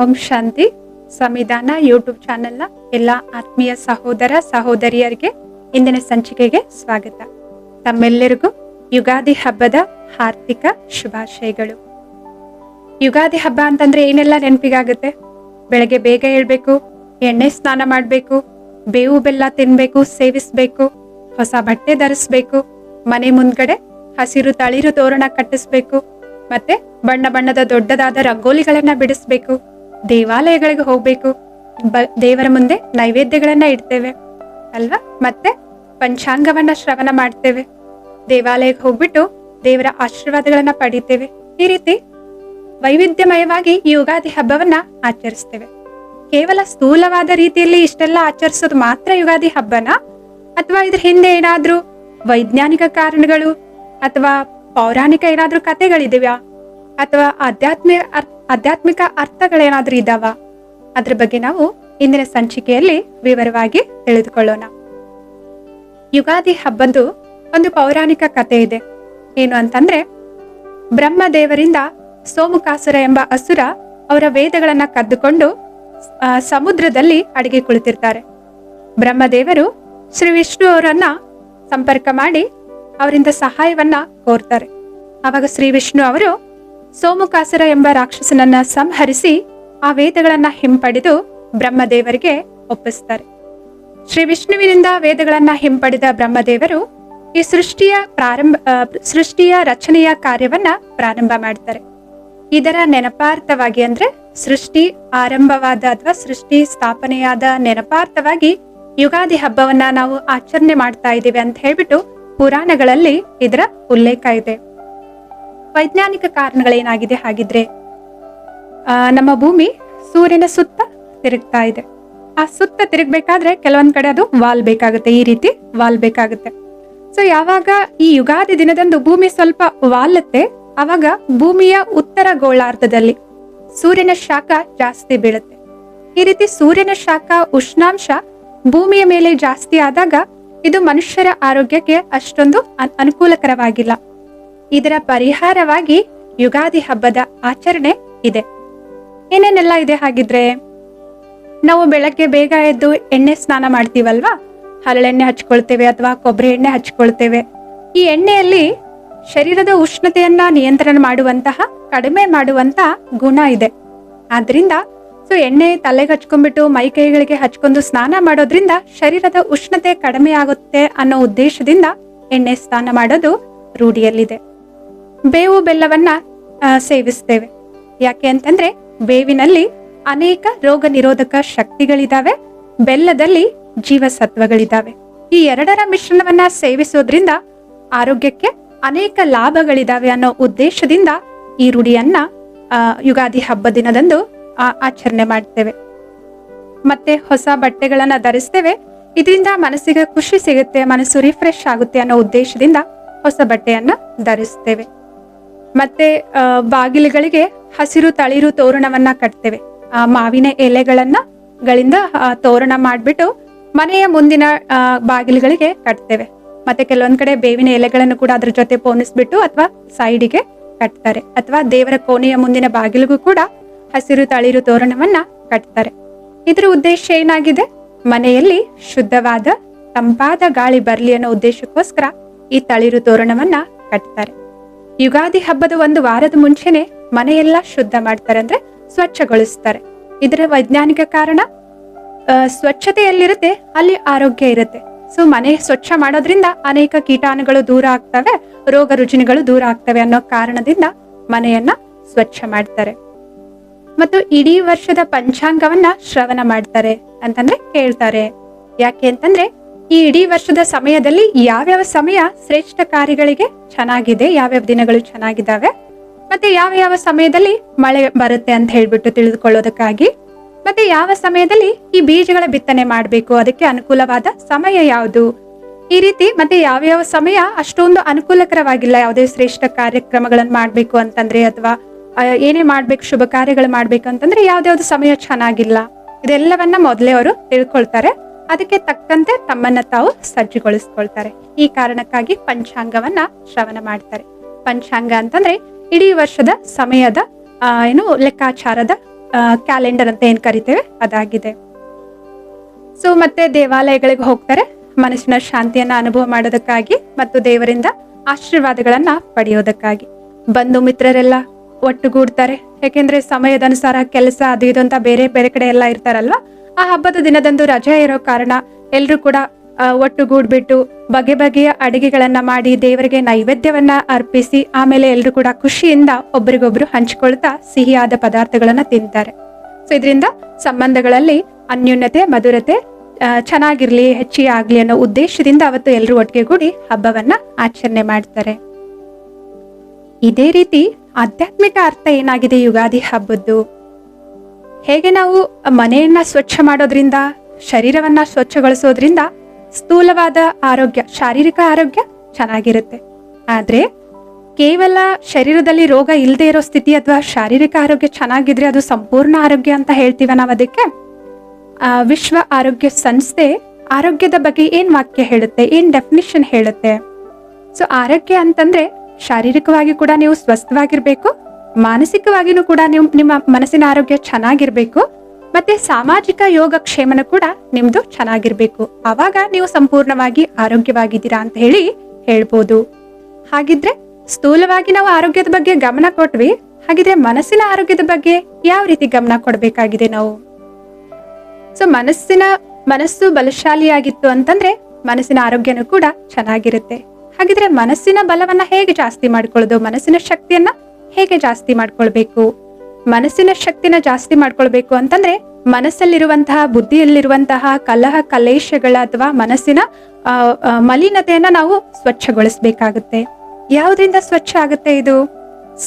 ಓಂ ಶಾಂತಿ. ಸಂವಿಧಾನ ಯೂಟ್ಯೂಬ್ ಚಾನೆಲ್ನ ಎಲ್ಲ ಆತ್ಮೀಯ ಸಹೋದರ ಸಹೋದರಿಯರಿಗೆ ಇಂದಿನ ಸಂಚಿಕೆಗೆ ಸ್ವಾಗತ. ತಮ್ಮೆಲ್ಲರಿಗೂ ಯುಗಾದಿ ಹಬ್ಬದ ಹಾರ್ದಿಕ ಶುಭಾಶಯಗಳು. ಯುಗಾದಿ ಹಬ್ಬ ಅಂತಂದ್ರೆ ಏನೆಲ್ಲ ನೆನಪಿಗಾಗುತ್ತೆ? ಬೆಳಗ್ಗೆ ಬೇಗ ಏಳ್ಬೇಕು, ಎಣ್ಣೆ ಸ್ನಾನ ಮಾಡಬೇಕು, ಬೇವು ಬೆಲ್ಲ ತಿನ್ಬೇಕು, ಸೇವಿಸ್ಬೇಕು, ಹೊಸ ಬಟ್ಟೆ ಧರಿಸ್ಬೇಕು, ಮನೆ ಮುಂದ್ಗಡೆ ಹಸಿರು ತಳಿರು ತೋರಣ ಕಟ್ಟಿಸ್ಬೇಕು, ಮತ್ತೆ ಬಣ್ಣ ಬಣ್ಣದ ದೊಡ್ಡದಾದ ರಂಗೋಲಿಗಳನ್ನ ಬಿಡಿಸ್ಬೇಕು. ದೇವಾಲಯಗಳಿಗೆ ಹೋಗ್ಬೇಕು. ಬ, ದೇವರ ಮುಂದೆ ನೈವೇದ್ಯಗಳನ್ನ ಇಡ್ತೇವೆ. ಅಲ್ವಾ? ಮತ್ತೆ ಪಂಚಾಂಗವನ್ನ ಶ್ರವಣ ಮಾಡ್ತೇವೆ. ದೇವಾಲಯಕ್ಕೆ ಹೋಗ್ಬಿಟ್ಟು ದೇವರ ಆಶೀರ್ವಾದಗಳನ್ನ ಪಡಿತೇವೆ. ಈ ರೀತಿ ವೈವಿಧ್ಯಮಯವಾಗಿ ಯುಗಾದಿ ಹಬ್ಬವನ್ನ ಆಚರಿಸ್ತೇವೆ. ಕೇವಲ ಸ್ಥೂಲವಾದ ರೀತಿಯಲ್ಲಿ ಇಷ್ಟೆಲ್ಲ ಆಚರಿಸೋದು ಮಾತ್ರ ಯುಗಾದಿ ಹಬ್ಬನ? ಅಥವಾ ಇದ್ರ ಹಿಂದೆ ಏನಾದ್ರೂ ವೈಜ್ಞಾನಿಕ ಕಾರಣಗಳು ಅಥವಾ ಪೌರಾಣಿಕ ಏನಾದ್ರೂ ಕಥೆಗಳಿದೆಯಾ? ಅಥವಾ ಆಧ್ಯಾತ್ಮಿಕ ಅರ್- ಆಧ್ಯಾತ್ಮಿಕ ಅರ್ಥಗಳೇನಾದ್ರೂ ಇದಾವ? ಅದ್ರ ಬಗ್ಗೆ ನಾವು ಇಂದಿನ ಸಂಚಿಕೆಯಲ್ಲಿ ವಿವರವಾಗಿ ತಿಳಿದುಕೊಳ್ಳೋಣ. ಯುಗಾದಿ ಹಬ್ಬದ್ದು ಒಂದು ಪೌರಾಣಿಕ ಕಥೆ ಇದೆ. ಏನು ಅಂತಂದ್ರೆ, ಬ್ರಹ್ಮದೇವರಿಂದ ಸೋಮುಕಾಸುರ ಎಂಬ ಅಸುರ ಅವರ ವೇದಗಳನ್ನ ಕದ್ದುಕೊಂಡು ಸಮುದ್ರದಲ್ಲಿ ಅಡಿಗೆ ಕುಳಿತಿರ್ತಾರೆ. ಬ್ರಹ್ಮದೇವರು ಶ್ರೀ ವಿಷ್ಣು ಅವರನ್ನ ಸಂಪರ್ಕ ಮಾಡಿ ಅವರಿಂದ ಸಹಾಯವನ್ನ ಕೋರ್ತಾರೆ. ಆವಾಗ ಶ್ರೀ ವಿಷ್ಣು ಅವರು ಸೋಮುಕಾಸುರ ಎಂಬ ರಾಕ್ಷಸನನ್ನ ಸಂಹರಿಸಿ ಆ ವೇದಗಳನ್ನ ಹಿಂಪಡೆದು ಬ್ರಹ್ಮದೇವರಿಗೆ ಒಪ್ಪಿಸ್ತಾರೆ. ಶ್ರೀ ವಿಷ್ಣುವಿನಿಂದ ವೇದಗಳನ್ನ ಹಿಂಪಡೆದ ಬ್ರಹ್ಮದೇವರು ಈ ಸೃಷ್ಟಿಯ ಪ್ರಾರಂಭ ಸೃಷ್ಟಿಯ ರಚನೆಯ ಕಾರ್ಯವನ್ನ ಪ್ರಾರಂಭ ಮಾಡ್ತಾರೆ. ಇದರ ನೆನಪಾರ್ಥವಾಗಿ ಅಂದ್ರೆ ಸೃಷ್ಟಿ ಆರಂಭವಾದ ಅಥವಾ ಸೃಷ್ಟಿ ಸ್ಥಾಪನೆಯಾದ ನೆನಪಾರ್ಥವಾಗಿ ಯುಗಾದಿ ಹಬ್ಬವನ್ನ ನಾವು ಆಚರಣೆ ಮಾಡ್ತಾ ಇದ್ದೀವಿ ಅಂತ ಹೇಳ್ಬಿಟ್ಟು ಪುರಾಣಗಳಲ್ಲಿ ಇದರ ಉಲ್ಲೇಖ ಇದೆ. ವೈಜ್ಞಾನಿಕ ಕಾರಣಗಳೇನಾಗಿದೆ ಹಾಗಿದ್ರೆ ನಮ್ಮ ಭೂಮಿ ಸೂರ್ಯನ ಸುತ್ತ ತಿರುಗ್ತಾ ಇದೆ. ಆ ಸುತ್ತ ತಿರುಗ್ಬೇಕಾದ್ರೆ ಕೆಲವೊಂದ್ ಕಡೆ ಅದು ವಾಲ್ ಬೇಕಾಗುತ್ತೆ, ಈ ರೀತಿ ವಾಲ್ ಬೇಕಾಗುತ್ತೆ. ಸೊ ಯಾವಾಗ ಈ ಯುಗಾದಿ ದಿನದಂದು ಭೂಮಿ ಸ್ವಲ್ಪ ವಾಲತ್ತೆ ಅವಾಗ ಭೂಮಿಯ ಉತ್ತರ ಗೋಳಾರ್ಧದಲ್ಲಿ ಸೂರ್ಯನ ಶಾಖ ಜಾಸ್ತಿ ಬೀಳುತ್ತೆ. ಈ ರೀತಿ ಸೂರ್ಯನ ಶಾಖ ಉಷ್ಣಾಂಶ ಭೂಮಿಯ ಮೇಲೆ ಜಾಸ್ತಿ ಆದಾಗ ಇದು ಮನುಷ್ಯರ ಆರೋಗ್ಯಕ್ಕೆ ಅಷ್ಟೊಂದು ಅನ್- ಅನುಕೂಲಕರವಾಗಿಲ್ಲ. ಇದರ ಪರಿಹಾರವಾಗಿ ಯುಗಾದಿ ಹಬ್ಬದ ಆಚರಣೆ ಇದೆ. ಏನೇನೆಲ್ಲ ಇದೆ ಹಾಗಿದ್ರೆ, ನಾವು ಬೆಳಗ್ಗೆ ಬೇಗ ಎದ್ದು ಎಣ್ಣೆ ಸ್ನಾನ ಮಾಡ್ತೀವಲ್ವಾ? ಹರಳೆಣ್ಣೆ ಹಚ್ಕೊಳ್ತೇವೆ ಅಥವಾ ಕೊಬ್ಬರಿ ಎಣ್ಣೆ ಹಚ್ಕೊಳ್ತೇವೆ. ಈ ಎಣ್ಣೆಯಲ್ಲಿ ಶರೀರದ ಉಷ್ಣತೆಯನ್ನ ನಿಯಂತ್ರಣ ಮಾಡುವಂತಹ, ಕಡಿಮೆ ಮಾಡುವಂತ ಗುಣ ಇದೆ. ಆದ್ರಿಂದ, ಸೊ ಎಣ್ಣೆ ತಲೆಗೆ ಹಚ್ಕೊಂಡ್ಬಿಟ್ಟು ಮೈ ಕೈಗಳಿಗೆ ಹಚ್ಕೊಂಡು ಸ್ನಾನ ಮಾಡೋದ್ರಿಂದ ಶರೀರದ ಉಷ್ಣತೆ ಕಡಿಮೆ ಆಗುತ್ತೆ ಅನ್ನೋ ಉದ್ದೇಶದಿಂದ ಎಣ್ಣೆ ಸ್ನಾನ ಮಾಡೋದು ರೂಢಿಯಲ್ಲಿದೆ. ಬೇವು ಬೆಲ್ಲವನ್ನ ಸೇವಿಸ್ತೇವೆ. ಯಾಕೆ ಅಂತಂದ್ರೆ ಬೇವಿನಲ್ಲಿ ಅನೇಕ ರೋಗ ನಿರೋಧಕ ಶಕ್ತಿಗಳಿದಾವೆ, ಬೆಲ್ಲದಲ್ಲಿ ಜೀವಸತ್ವಗಳಿದಾವೆ. ಈ ಎರಡರ ಮಿಶ್ರಣವನ್ನ ಸೇವಿಸೋದ್ರಿಂದ ಆರೋಗ್ಯಕ್ಕೆ ಅನೇಕ ಲಾಭಗಳಿದಾವೆ ಅನ್ನೋ ಉದ್ದೇಶದಿಂದ ಈ ರುಡಿಯನ್ನ ಯುಗಾದಿ ಹಬ್ಬ ದಿನದಂದು ಆಚರಣೆ ಮಾಡ್ತೇವೆ. ಮತ್ತೆ ಹೊಸ ಬಟ್ಟೆಗಳನ್ನ ಧರಿಸ್ತೇವೆ. ಇದರಿಂದ ಮನಸ್ಸಿಗೆ ಖುಷಿ ಸಿಗುತ್ತೆ, ಮನಸ್ಸು ರಿಫ್ರೆಶ್ ಆಗುತ್ತೆ ಅನ್ನೋ ಉದ್ದೇಶದಿಂದ ಹೊಸ ಬಟ್ಟೆಯನ್ನ ಧರಿಸ್ತೇವೆ. ಮತ್ತೆ ಬಾಗಿಲುಗಳಿಗೆ ಹಸಿರು ತಳಿರು ತೋರಣವನ್ನ ಕಟ್ತೇವೆ. ಆ, ಮಾವಿನ ಎಲೆಗಳನ್ನ ಗಳಿಂದ ತೋರಣ ಮಾಡ್ಬಿಟ್ಟು ಮನೆಯ ಮುಂದಿನ ಬಾಗಿಲುಗಳಿಗೆ ಕಟ್ತೇವೆ. ಮತ್ತೆ ಕೆಲವೊಂದ್ ಕಡೆ ಬೇವಿನ ಎಲೆಗಳನ್ನು ಕೂಡ ಅದ್ರ ಜೊತೆ ಪೋಣಿಸ್ಬಿಟ್ಟು ಅಥವಾ ಸೈಡಿಗೆ ಕಟ್ತಾರೆ. ಅಥವಾ ದೇವರ ಕೋಣೆಯ ಮುಂದಿನ ಬಾಗಿಲಿಗೂ ಕೂಡ ಹಸಿರು ತಳಿರು ತೋರಣವನ್ನ ಕಟ್ತಾರೆ. ಇದ್ರ ಉದ್ದೇಶ ಏನಾಗಿದೆ? ಮನೆಯಲ್ಲಿ ಶುದ್ಧವಾದ ತಂಪಾದ ಗಾಳಿ ಬರ್ಲಿ ಅನ್ನೋ ಉದ್ದೇಶಕ್ಕೋಸ್ಕರ ಈ ತಳಿರು ತೋರಣವನ್ನ ಕಟ್ತಾರೆ. ಯುಗಾದಿ ಹಬ್ಬದ ಒಂದು ವಾರದ ಮುಂಚೆನೆ ಮನೆಯೆಲ್ಲ ಶುದ್ಧ ಮಾಡ್ತಾರೆ ಅಂದ್ರೆ ಸ್ವಚ್ಛಗೊಳಿಸ್ತಾರೆ. ಇದರ ವೈಜ್ಞಾನಿಕ ಕಾರಣ ಸ್ವಚ್ಛತೆಯಲ್ಲಿರುತ್ತೆ, ಅಲ್ಲಿ ಆರೋಗ್ಯ ಇರುತ್ತೆ. ಸೊ, ಮನೆ ಸ್ವಚ್ಛ ಮಾಡೋದ್ರಿಂದ ಅನೇಕ ಕೀಟಾಣುಗಳು ದೂರ ಆಗ್ತವೆ, ರೋಗ ರುಜಿನಗಳು ದೂರ ಆಗ್ತವೆ ಅನ್ನೋ ಕಾರಣದಿಂದ ಮನೆಯನ್ನ ಸ್ವಚ್ಛ ಮಾಡ್ತಾರೆ. ಮತ್ತು ಇಡೀ ವರ್ಷದ ಪಂಚಾಂಗವನ್ನ ಶ್ರವಣ ಮಾಡ್ತಾರೆ ಅಂತಂದ್ರೆ ಕೇಳ್ತಾರೆ. ಯಾಕೆ ಅಂತಂದ್ರೆ ಈ ಇಡೀ ವರ್ಷದ ಸಮಯದಲ್ಲಿ ಯಾವ್ಯಾವ ಸಮಯ ಶ್ರೇಷ್ಠ ಕಾರ್ಯಗಳಿಗೆ ಚೆನ್ನಾಗಿದೆ, ಯಾವ್ಯಾವ ದಿನಗಳು ಚೆನ್ನಾಗಿದ್ದಾವೆ, ಮತ್ತೆ ಯಾವ ಯಾವ ಸಮಯದಲ್ಲಿ ಮಳೆ ಬರುತ್ತೆ ಅಂತ ಹೇಳ್ಬಿಟ್ಟು ತಿಳಿದುಕೊಳ್ಳೋದಕ್ಕಾಗಿ, ಮತ್ತೆ ಯಾವ ಸಮಯದಲ್ಲಿ ಈ ಬೀಜಗಳ ಬಿತ್ತನೆ ಮಾಡಬೇಕು, ಅದಕ್ಕೆ ಅನುಕೂಲವಾದ ಸಮಯ ಯಾವುದು? ಈ ರೀತಿ ಮತ್ತೆ ಯಾವ್ಯಾವ ಸಮಯ ಅಷ್ಟೊಂದು ಅನುಕೂಲಕರವಾಗಿಲ್ಲ, ಯಾವುದೇ ಶ್ರೇಷ್ಠ ಕಾರ್ಯಕ್ರಮಗಳನ್ನು ಮಾಡಬೇಕು ಅಂತಂದ್ರೆ ಅಥವಾ ಏನೇ ಮಾಡ್ಬೇಕು, ಶುಭ ಕಾರ್ಯಗಳು ಮಾಡ್ಬೇಕು ಅಂತಂದ್ರೆ ಯಾವ್ದ್ಯಾವ್ದು ಸಮಯ ಚೆನ್ನಾಗಿಲ್ಲ. ಇದೆಲ್ಲವನ್ನ ಮೊದಲೇ ಅವರು ತಿಳ್ಕೊಳ್ತಾರೆ. ಅದಕ್ಕೆ ತಕ್ಕಂತೆ ತಮ್ಮನ್ನ ತಾವು ಸಜ್ಜುಗೊಳಿಸ್ಕೊಳ್ತಾರೆ. ಈ ಕಾರಣಕ್ಕಾಗಿ ಪಂಚಾಂಗವನ್ನ ಶ್ರವಣ ಮಾಡ್ತಾರೆ. ಪಂಚಾಂಗ ಅಂತಂದ್ರೆ ಇಡೀ ವರ್ಷದ ಸಮಯದ ಏನು ಲೆಕ್ಕಾಚಾರದ ಕ್ಯಾಲೆಂಡರ್ ಅಂತ ಏನ್ ಕರಿತೇವೆ ಅದಾಗಿದೆ. ಸೊ ಮತ್ತೆ ದೇವಾಲಯಗಳಿಗೆ ಹೋಗ್ತಾರೆ. ಮನಸ್ಸಿನ ಶಾಂತಿಯನ್ನ ಅನುಭವ ಮಾಡೋದಕ್ಕಾಗಿ ಮತ್ತು ದೇವರಿಂದ ಆಶೀರ್ವಾದಗಳನ್ನ ಪಡೆಯೋದಕ್ಕಾಗಿ. ಬಂಧು ಮಿತ್ರರೆಲ್ಲ ಒಟ್ಟುಗೂಡ್ತಾರೆ. ಯಾಕೆಂದ್ರೆ ಸಮಯದ ಅನುಸಾರ ಕೆಲಸ ಅದು ಇದು ಅಂತ ಬೇರೆ ಬೇರೆ ಕಡೆ ಎಲ್ಲ ಇರ್ತಾರಲ್ವಾ? ಆ ಹಬ್ಬದ ದಿನದಂದು ರಜೆ ಇರೋ ಕಾರಣ ಎಲ್ಲರೂ ಕೂಡ ಒಟ್ಟುಗೂಡ್ಬಿಟ್ಟು ಬಗೆ ಬಗೆಯ ಅಡಿಗೆಗಳನ್ನ ಮಾಡಿ ದೇವರಿಗೆ ನೈವೇದ್ಯವನ್ನ ಅರ್ಪಿಸಿ ಆಮೇಲೆ ಎಲ್ಲರೂ ಕೂಡ ಖುಷಿಯಿಂದ ಒಬ್ರಿಗೊಬ್ರು ಹಂಚಿಕೊಳ್ತಾ ಸಿಹಿಯಾದ ಪದಾರ್ಥಗಳನ್ನ ತಿಂತಾರೆ. ಸೊ ಇದರಿಂದ ಸಂಬಂಧಗಳಲ್ಲಿ ಅನ್ಯೂನ್ಯತೆ, ಮಧುರತೆ ಚೆನ್ನಾಗಿರ್ಲಿ ಹೆಚ್ಚಿ ಆಗ್ಲಿ ಅನ್ನೋ ಉದ್ದೇಶದಿಂದ ಅವತ್ತು ಎಲ್ಲರೂ ಒಟ್ಟಿಗೆ ಕೂಡಿ ಹಬ್ಬವನ್ನ ಆಚರಣೆ ಮಾಡ್ತಾರೆ. ಇದೇ ರೀತಿ ಆಧ್ಯಾತ್ಮಿಕ ಅರ್ಥ ಏನಾಗಿದೆ ಯುಗಾದಿ ಹಬ್ಬದ್ದು? ಹೇಗೆ ನಾವು ಮನೆಯನ್ನ ಸ್ವಚ್ಛ ಮಾಡೋದ್ರಿಂದ, ಶರೀರವನ್ನ ಸ್ವಚ್ಛಗೊಳಿಸೋದ್ರಿಂದ ಸ್ಥೂಲವಾದ ಆರೋಗ್ಯ, ಶಾರೀರಿಕ ಆರೋಗ್ಯ ಚೆನ್ನಾಗಿರುತ್ತೆ. ಆದ್ರೆ ಕೇವಲ ಶರೀರದಲ್ಲಿ ರೋಗ ಇಲ್ಲದೆ ಇರೋ ಸ್ಥಿತಿ ಅಥವಾ ಶಾರೀರಿಕ ಆರೋಗ್ಯ ಚೆನ್ನಾಗಿದ್ರೆ ಅದು ಸಂಪೂರ್ಣ ಆರೋಗ್ಯ ಅಂತ ಹೇಳ್ತೀವ ನಾವು ಅದಕ್ಕೆ? ವಿಶ್ವ ಆರೋಗ್ಯ ಸಂಸ್ಥೆ ಆರೋಗ್ಯದ ಬಗ್ಗೆ ಏನ್ ವಾಕ್ಯ ಹೇಳುತ್ತೆ? ಏನ್ ಡೆಫಿನಿಷನ್ ಹೇಳುತ್ತೆ? ಸೊ ಆರೋಗ್ಯ ಅಂತಂದ್ರೆ ಶಾರೀರಿಕವಾಗಿ ಕೂಡ ನೀವು ಸ್ವಸ್ಥವಾಗಿರ್ಬೇಕು, ಮಾನಸಿಕವಾಗಿನೂ ಕೂಡ ನೀವು ನಿಮ್ಮ ಮನಸ್ಸಿನ ಆರೋಗ್ಯ ಚೆನ್ನಾಗಿರ್ಬೇಕು, ಮತ್ತೆ ಸಾಮಾಜಿಕ ಯೋಗಕ್ಷೇಮನ ಕೂಡ ನಿಮ್ದು ಚೆನ್ನಾಗಿರ್ಬೇಕು. ಆವಾಗ ನೀವು ಸಂಪೂರ್ಣವಾಗಿ ಆರೋಗ್ಯವಾಗಿದ್ದೀರಾ ಅಂತ ಹೇಳಿ ಹೇಳ್ಬೋದು. ಹಾಗಿದ್ರೆ ಸ್ಥೂಲವಾಗಿ ನಾವು ಆರೋಗ್ಯದ ಬಗ್ಗೆ ಗಮನ ಕೊಟ್ವಿ, ಹಾಗಿದ್ರೆ ಮನಸ್ಸಿನ ಆರೋಗ್ಯದ ಬಗ್ಗೆ ಯಾವ ರೀತಿ ಗಮನ ಕೊಡ್ಬೇಕಾಗಿದೆ ನಾವು? ಸೊ ಮನಸ್ಸಿನ ಮನಸ್ಸು ಬಲಶಾಲಿಯಾಗಿತ್ತು ಅಂತಂದ್ರೆ ಮನಸ್ಸಿನ ಆರೋಗ್ಯನೂ ಕೂಡ ಚೆನ್ನಾಗಿರುತ್ತೆ. ಹಾಗಿದ್ರೆ ಮನಸ್ಸಿನ ಬಲವನ್ನ ಹೇಗೆ ಜಾಸ್ತಿ ಮಾಡ್ಕೊಳ್ಳೋದು? ಮನಸ್ಸಿನ ಶಕ್ತಿಯನ್ನ ಹೇಗೆ ಜಾಸ್ತಿ ಮಾಡ್ಕೊಳ್ಬೇಕು? ಮನಸ್ಸಿನ ಶಕ್ತಿನ ಜಾಸ್ತಿ ಮಾಡ್ಕೊಳ್ಬೇಕು ಅಂತಂದ್ರೆ ಮನಸ್ಸಲ್ಲಿರುವಂತಹ, ಬುದ್ಧಿಯಲ್ಲಿರುವಂತಹ ಕಲಹ, ಕಲೇಶಗಳ ಅಥವಾ ಮನಸ್ಸಿನ ಮಲಿನತೆಯನ್ನ ನಾವು ಸ್ವಚ್ಛಗೊಳಿಸ್ಬೇಕಾಗುತ್ತೆ. ಯಾವುದರಿಂದ ಸ್ವಚ್ಛ ಆಗುತ್ತೆ ಇದು?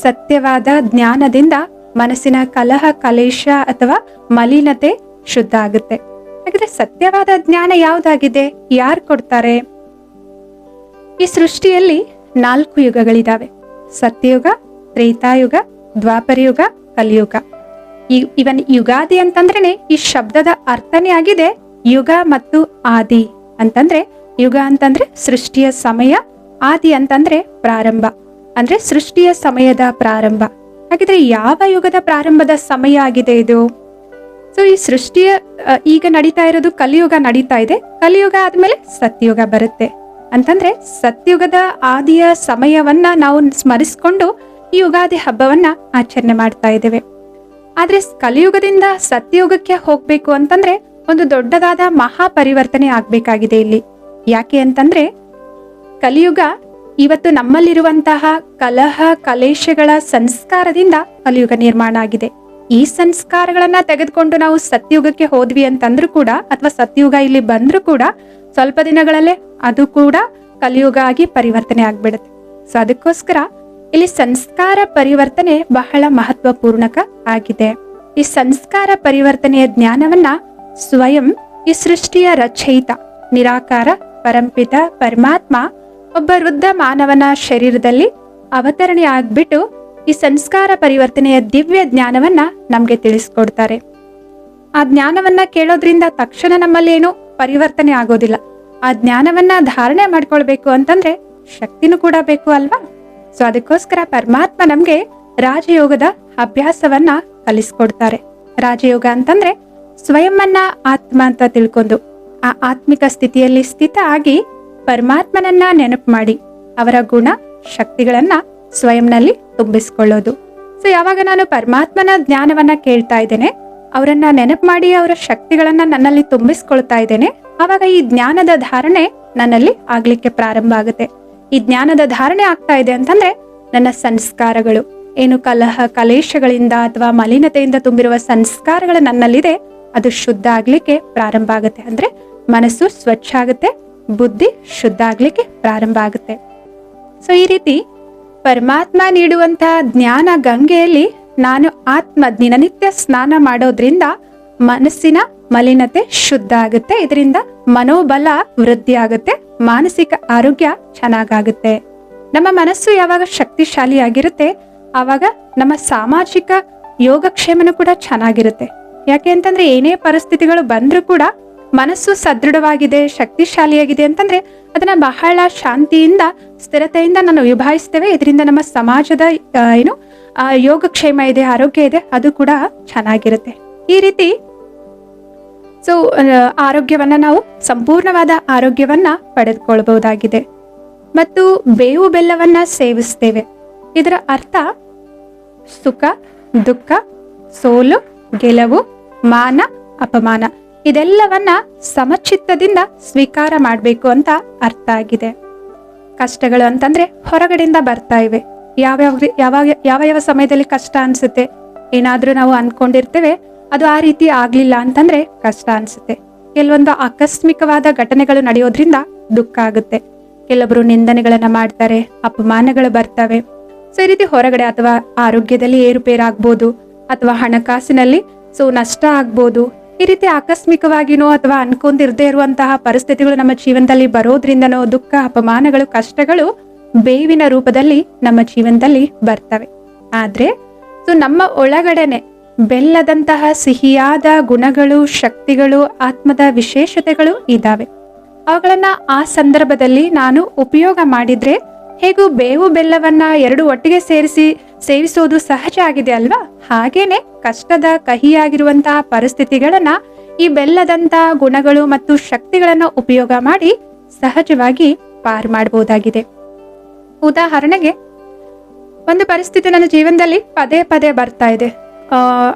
ಸತ್ಯವಾದ ಜ್ಞಾನದಿಂದ ಮನಸ್ಸಿನ ಕಲಹ, ಕಲೇಶ ಅಥವಾ ಮಲಿನತೆ ಶುದ್ಧ ಆಗುತ್ತೆ. ಹಾಗಾದ್ರೆ ಸತ್ಯವಾದ ಜ್ಞಾನ ಯಾವ್ದಾಗಿದೆ? ಯಾರು ಕೊಡ್ತಾರೆ? ಈ ಸೃಷ್ಟಿಯಲ್ಲಿ ನಾಲ್ಕು ಯುಗಗಳಿದಾವೆ. ಸತ್ಯಯುಗ, ತ್ರೇತಾಯುಗ, ದ್ವಾಪರಯುಗ, ಕಲಿಯುಗ. ಈ ಇವನ್ ಯುಗಾದಿ ಅಂತಂದ್ರೆ ಈ ಶಬ್ದದ ಅರ್ಥನೇ ಆಗಿದೆ ಯುಗ ಮತ್ತು ಆದಿ ಅಂತಂದ್ರೆ ಯುಗ ಅಂತಂದ್ರೆ ಸೃಷ್ಟಿಯ ಸಮಯ, ಆದಿ ಅಂತಂದ್ರೆ ಪ್ರಾರಂಭ. ಅಂದ್ರೆ ಸೃಷ್ಟಿಯ ಸಮಯದ ಪ್ರಾರಂಭ. ಹಾಗಿದ್ರೆ ಯಾವ ಯುಗದ ಪ್ರಾರಂಭದ ಸಮಯ ಆಗಿದೆ ಇದು? ಸೊ ಈ ಸೃಷ್ಟಿಯ ಈಗ ನಡೀತಾ ಇರೋದು ಕಲಿಯುಗ ನಡೀತಾ ಇದೆ. ಕಲಿಯುಗ ಆದ್ಮೇಲೆ ಸತ್ಯಯುಗ ಬರುತ್ತೆ. ಅಂತಂದ್ರೆ ಸತ್ಯುಗದ ಆದಿಯ ಸಮಯವನ್ನ ನಾವು ಸ್ಮರಿಸ್ಕೊಂಡು ಈ ಯುಗಾದಿ ಹಬ್ಬವನ್ನ ಆಚರಣೆ ಮಾಡ್ತಾ ಇದ್ದೇವೆ. ಆದ್ರೆ ಕಲಿಯುಗದಿಂದ ಸತ್ಯಯುಗಕ್ಕೆ ಹೋಗ್ಬೇಕು ಅಂತಂದ್ರೆ ಒಂದು ದೊಡ್ಡದಾದ ಮಹಾ ಪರಿವರ್ತನೆ ಆಗ್ಬೇಕಾಗಿದೆ ಇಲ್ಲಿ. ಯಾಕೆ ಅಂತಂದ್ರೆ ಕಲಿಯುಗ ಇವತ್ತು ನಮ್ಮಲ್ಲಿರುವಂತಹ ಕಲಹ ಕಲೇಶಗಳ ಸಂಸ್ಕಾರದಿಂದ ಕಲಿಯುಗ ನಿರ್ಮಾಣ ಆಗಿದೆ. ಈ ಸಂಸ್ಕಾರಗಳನ್ನ ತೆಗೆದುಕೊಂಡು ನಾವು ಸತ್ಯುಗಕ್ಕೆ ಹೋದ್ವಿ ಅಂತಂದ್ರೂ ಕೂಡ ಅಥವಾ ಸತ್ಯಯುಗ ಇಲ್ಲಿ ಬಂದ್ರೂ ಕೂಡ ಸ್ವಲ್ಪ ದಿನಗಳಲ್ಲೇ ಅದು ಕೂಡ ಕಲಿಯುಗ ಆಗಿ ಪರಿವರ್ತನೆ ಆಗ್ಬಿಡುತ್ತೆ. ಸೊ ಅದಕ್ಕೋಸ್ಕರ ಇಲ್ಲಿ ಸಂಸ್ಕಾರ ಪರಿವರ್ತನೆ ಬಹಳ ಮಹತ್ವಪೂರ್ಣಕ ಆಗಿದೆ. ಈ ಸಂಸ್ಕಾರ ಪರಿವರ್ತನೆಯ ಜ್ಞಾನವನ್ನ ಸ್ವಯಂ ಈ ಸೃಷ್ಟಿಯ ರಚಯಿತ, ನಿರಾಕಾರ, ಪರಂಪಿತ, ಪರಮಾತ್ಮ, ಒಬ್ಬ ವೃದ್ಧ ಮಾನವನ ಶರೀರದಲ್ಲಿ ಅವತರಣೆ ಆಗ್ಬಿಟ್ಟು ಈ ಸಂಸ್ಕಾರ ಪರಿವರ್ತನೆಯ ದಿವ್ಯ ಜ್ಞಾನವನ್ನ ನಮ್ಗೆ ತಿಳಿಸ್ಕೊಡ್ತಾರೆ. ಆ ಜ್ಞಾನವನ್ನ ಕೇಳೋದ್ರಿಂದ ತಕ್ಷಣ ನಮ್ಮಲ್ಲಿ ಏನು ಪರಿವರ್ತನೆ ಆಗೋದಿಲ್ಲ. ಆ ಜ್ಞಾನವನ್ನ ಧಾರಣೆ ಮಾಡ್ಕೊಳ್ಬೇಕು ಅಂತಂದ್ರೆ ಶಕ್ತಿನೂ ಕೂಡ ಬೇಕು ಅಲ್ವಾ? ಸೊ ಅದಕ್ಕೋಸ್ಕರ ಪರಮಾತ್ಮ ನಮ್ಗೆ ರಾಜಯೋಗದ ಅಭ್ಯಾಸವನ್ನ ಕಲಿಸ್ಕೊಡ್ತಾರೆ. ರಾಜಯೋಗ ಅಂತಂದ್ರೆ ಸ್ವಯಂವನ್ನ ಆತ್ಮ ಅಂತ ತಿಳ್ಕೊಂಡು, ಆ ಆತ್ಮಿಕ ಸ್ಥಿತಿಯಲ್ಲಿ ಸ್ಥಿತ ಆಗಿ ಪರಮಾತ್ಮನನ್ನ ನೆನಪು ಮಾಡಿ, ಅವರ ಗುಣ, ಶಕ್ತಿಗಳನ್ನ ಸ್ವಯಂನಲ್ಲಿ ತುಂಬಿಸ್ಕೊಳ್ಳೋದು. ಸೊ ಯಾವಾಗ ನಾನು ಪರಮಾತ್ಮನ ಜ್ಞಾನವನ್ನ ಕೇಳ್ತಾ ಇದ್ದೇನೆ ಅವರನ್ನ ನೆನಪು ಮಾಡಿ ಅವರ ಶಕ್ತಿಗಳನ್ನ ನನ್ನಲ್ಲಿ ತುಂಬಿಸ್ಕೊಳ್ತಾ ಇದ್ದೇನೆ. ಆವಾಗ ಈ ಜ್ಞಾನದ ಧಾರಣೆ ನನ್ನಲ್ಲಿ ಆಗ್ಲಿಕ್ಕೆ ಪ್ರಾರಂಭ ಆಗುತ್ತೆ. ಈ ಜ್ಞಾನದ ಧಾರಣೆ ಆಗ್ತಾ ಇದೆ ಅಂತಂದ್ರೆ ನನ್ನ ಸಂಸ್ಕಾರಗಳು. ಏನು ಕಲಹ, ಕಲೇಶಗಳಿಂದ ಅಥವಾ ಮಲಿನತೆಯಿಂದ ತುಂಬಿರುವ ಸಂಸ್ಕಾರಗಳು ನನ್ನಲ್ಲಿದೆ. ಅದು ಶುದ್ಧ ಆಗ್ಲಿಕ್ಕೆ ಪ್ರಾರಂಭ ಆಗುತ್ತೆ. ಅಂದ್ರೆ ಮನಸ್ಸು ಸ್ವಚ್ಛ ಆಗುತ್ತೆ, ಬುದ್ಧಿ ಶುದ್ಧ ಆಗ್ಲಿಕ್ಕೆ ಪ್ರಾರಂಭ ಆಗುತ್ತೆ. ಸೊ ಈ ರೀತಿ ಪರಮಾತ್ಮ ನೀಡುವಂತಹ ಜ್ಞಾನ ಗಂಗೆಯಲ್ಲಿ ನಾನು ಆತ್ಮ ದಿನನಿತ್ಯ ಸ್ನಾನ ಮಾಡೋದ್ರಿಂದ ಮನಸ್ಸಿನ ಮಲಿನತೆ ಶುದ್ಧ ಆಗುತ್ತೆ. ಇದರಿಂದ ಮನೋಬಲ ವೃದ್ಧಿ ಆಗುತ್ತೆ. ಮಾನಸಿಕ ಆರೋಗ್ಯ ಚೆನ್ನಾಗಾಗುತ್ತೆ. ನಮ್ಮ ಮನಸ್ಸು ಯಾವಾಗ ಶಕ್ತಿಶಾಲಿಯಾಗಿರುತ್ತೆ, ಆವಾಗ ನಮ್ಮ ಸಾಮಾಜಿಕ ಯೋಗಕ್ಷೇಮನು ಕೂಡ ಚೆನ್ನಾಗಿರುತ್ತೆ. ಯಾಕೆ ಅಂತಂದ್ರೆ ಏನೇ ಪರಿಸ್ಥಿತಿಗಳು ಬಂದ್ರೂ ಕೂಡ ಮನಸ್ಸು ಸದೃಢವಾಗಿದೆ, ಶಕ್ತಿಶಾಲಿಯಾಗಿದೆ ಅಂತಂದ್ರೆ ಅದನ್ನ ಬಹಳ ಶಾಂತಿಯಿಂದ, ಸ್ಥಿರತೆಯಿಂದ ನಾನು ವಿಭಾಯಿಸ್ತೇವೆ ಇದರಿಂದ ನಮ್ಮ ಸಮಾಜದ ಏನು ಆ, ಯೋಗಕ್ಷೇಮ ಇದೆ ಆರೋಗ್ಯ ಇದೆ ಅದು ಕೂಡ ಚೆನ್ನಾಗಿರುತ್ತೆ. ಈ ರೀತಿ ಸೊ ಆರೋಗ್ಯವನ್ನು ನಾವು ಸಂಪೂರ್ಣವಾದ ಆರೋಗ್ಯವನ್ನು ಪಡೆದುಕೊಳ್ಬಹುದಾಗಿದೆ. ಮತ್ತು ಬೇವು ಬೆಲ್ಲವನ್ನು ಸೇವಿಸ್ತೇವೆ. ಇದರ ಅರ್ಥ ಸುಖ ದುಃಖ ಸೋಲು ಗೆಲುವು ಮಾನ ಅಪಮಾನ. ಇದೆಲ್ಲವನ್ನ ಸಮಚಿತ್ತದಿಂದ ಸ್ವೀಕಾರ ಮಾಡಬೇಕು ಅಂತ ಅರ್ಥ ಆಗಿದೆ. ಕಷ್ಟಗಳು ಅಂತಂದ್ರೆ ಹೊರಗಡೆಯಿಂದ ಬರ್ತಾ ಇವೆ. ಯಾವ್ಯಾವ ಯಾವಾಗ ಯಾವ ಯಾವ ಸಮಯದಲ್ಲಿ ಕಷ್ಟ ಅನ್ಸುತ್ತೆ? ಏನಾದ್ರೂ ನಾವು ಅಂದ್ಕೊಂಡಿರ್ತೇವೆ ಅದು ಆ ರೀತಿ ಆಗ್ಲಿಲ್ಲ ಅಂತಂದ್ರೆ ಕಷ್ಟ ಅನ್ಸುತ್ತೆ. ಕೆಲವೊಂದು ಆಕಸ್ಮಿಕವಾದ ಘಟನೆಗಳು ನಡೆಯೋದ್ರಿಂದ ದುಃಖ ಆಗುತ್ತೆ. ಕೆಲವರು ನಿಂದನೆಗಳನ್ನ ಮಾಡ್ತಾರೆ, ಅಪಮಾನಗಳು ಬರ್ತವೆ. ಸೊ ಈ ರೀತಿ ಹೊರಗಡೆ ಅಥವಾ ಆರೋಗ್ಯದಲ್ಲಿ ಏರುಪೇರಾಗ್ಬೋದು, ಅಥವಾ ಹಣಕಾಸಿನಲ್ಲಿ ಸೊ, ನಷ್ಟ ಆಗ್ಬೋದು. ಈ ರೀತಿ ಆಕಸ್ಮಿಕವಾಗಿನೋ ಅಥವಾ ಅನ್ಕೊಂಡಿರದೇ ಇರುವಂತಹ ಪರಿಸ್ಥಿತಿಗಳು ನಮ್ಮ ಜೀವನದಲ್ಲಿ ಬರೋದ್ರಿಂದನೋ ದುಃಖ, ಅಪಮಾನಗಳು, ಕಷ್ಟಗಳು ಬೇವಿನ ರೂಪದಲ್ಲಿ ನಮ್ಮ ಜೀವನದಲ್ಲಿ ಬರ್ತವೆ. ಆದರೆ, ಸೊ ನಮ್ಮ ಒಳಗಡೆನೆ ಬೆಲ್ಲದಂತಹ ಸಿಹಿಯಾದ ಗುಣಗಳು, ಶಕ್ತಿಗಳು, ಆತ್ಮದ ವಿಶೇಷತೆಗಳು ಇದ್ದಾವೆ ಅವುಗಳನ್ನು ಆ ಸಂದರ್ಭದಲ್ಲಿ ನಾನು ಉಪಯೋಗ ಮಾಡಿದ್ರೆ ಹೇಗೂ ಬೇವು ಬೆಲ್ಲವನ್ನ ಎರಡು ಒಟ್ಟಿಗೆ ಸೇರಿಸಿ ಸೇವಿಸೋದು ಸಹಜ ಆಗಿದೆ ಅಲ್ವಾ? ಹಾಗೇನೆ ಕಷ್ಟದ ಕಹಿಯಾಗಿರುವಂತಹ ಪರಿಸ್ಥಿತಿಗಳನ್ನ ಈ ಬೆಲ್ಲದಂತಹ ಗುಣಗಳು ಮತ್ತು ಶಕ್ತಿಗಳನ್ನು ಉಪಯೋಗ ಮಾಡಿ ಸಹಜವಾಗಿ ಪಾರ್ ಮಾಡಬಹುದಾಗಿದೆ ಉದಾಹರಣೆಗೆ, ಒಂದು ಪರಿಸ್ಥಿತಿ ನನ್ನ ಜೀವನದಲ್ಲಿ ಪದೇ ಪದೇ ಬರ್ತಾ ಇದೆ.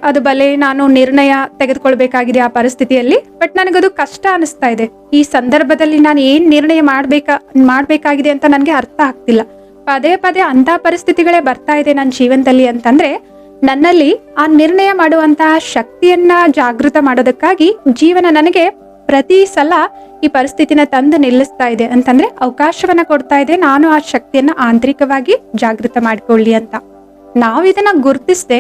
ಅದು ಬಲೆ ನಾನು ನಿರ್ಣಯ ತೆಗೆದುಕೊಳ್ಬೇಕಾಗಿದೆ ಆ ಪರಿಸ್ಥಿತಿಯಲ್ಲಿ, ಬಟ್ ನನಗದು ಕಷ್ಟ ಅನಿಸ್ತಾ ಇದೆ. ಈ ಸಂದರ್ಭದಲ್ಲಿ ನಾನು ಏನ್ ನಿರ್ಣಯ ಮಾಡ್ಬೇಕಾ, ಮಾಡ್ಬೇಕಾಗಿದೆ ಅಂತ ನನಗೆ ಅರ್ಥ ಆಗ್ತಿಲ್ಲ. ಪದೇ ಪದೇ ಅಂತ ಪರಿಸ್ಥಿತಿಗಳೇ ಬರ್ತಾ ಇದೆ ನನ್ನ ಜೀವನದಲ್ಲಿ ಅಂತಂದ್ರೆ, ನನ್ನಲ್ಲಿ ಆ ನಿರ್ಣಯ ಮಾಡುವಂತಹ ಶಕ್ತಿಯನ್ನ ಜಾಗೃತ ಮಾಡೋದಕ್ಕಾಗಿ ಜೀವನ ನನಗೆ ಪ್ರತಿ ಸಲ ಈ ಪರಿಸ್ಥಿತಿನ ತಂದು ನಿಲ್ಲಿಸ್ತಾ ಇದೆ ಅಂತಂದ್ರೆ ಅವಕಾಶವನ್ನ ಕೊಡ್ತಾ ಇದೆ. ನಾನು ಆ ಶಕ್ತಿಯನ್ನ ಆಂತರಿಕವಾಗಿ ಜಾಗೃತ ಮಾಡ್ಕೊಳ್ಳಿ ಅಂತ. ನಾವು ಇದನ್ನ ಗುರುತಿಸದೆ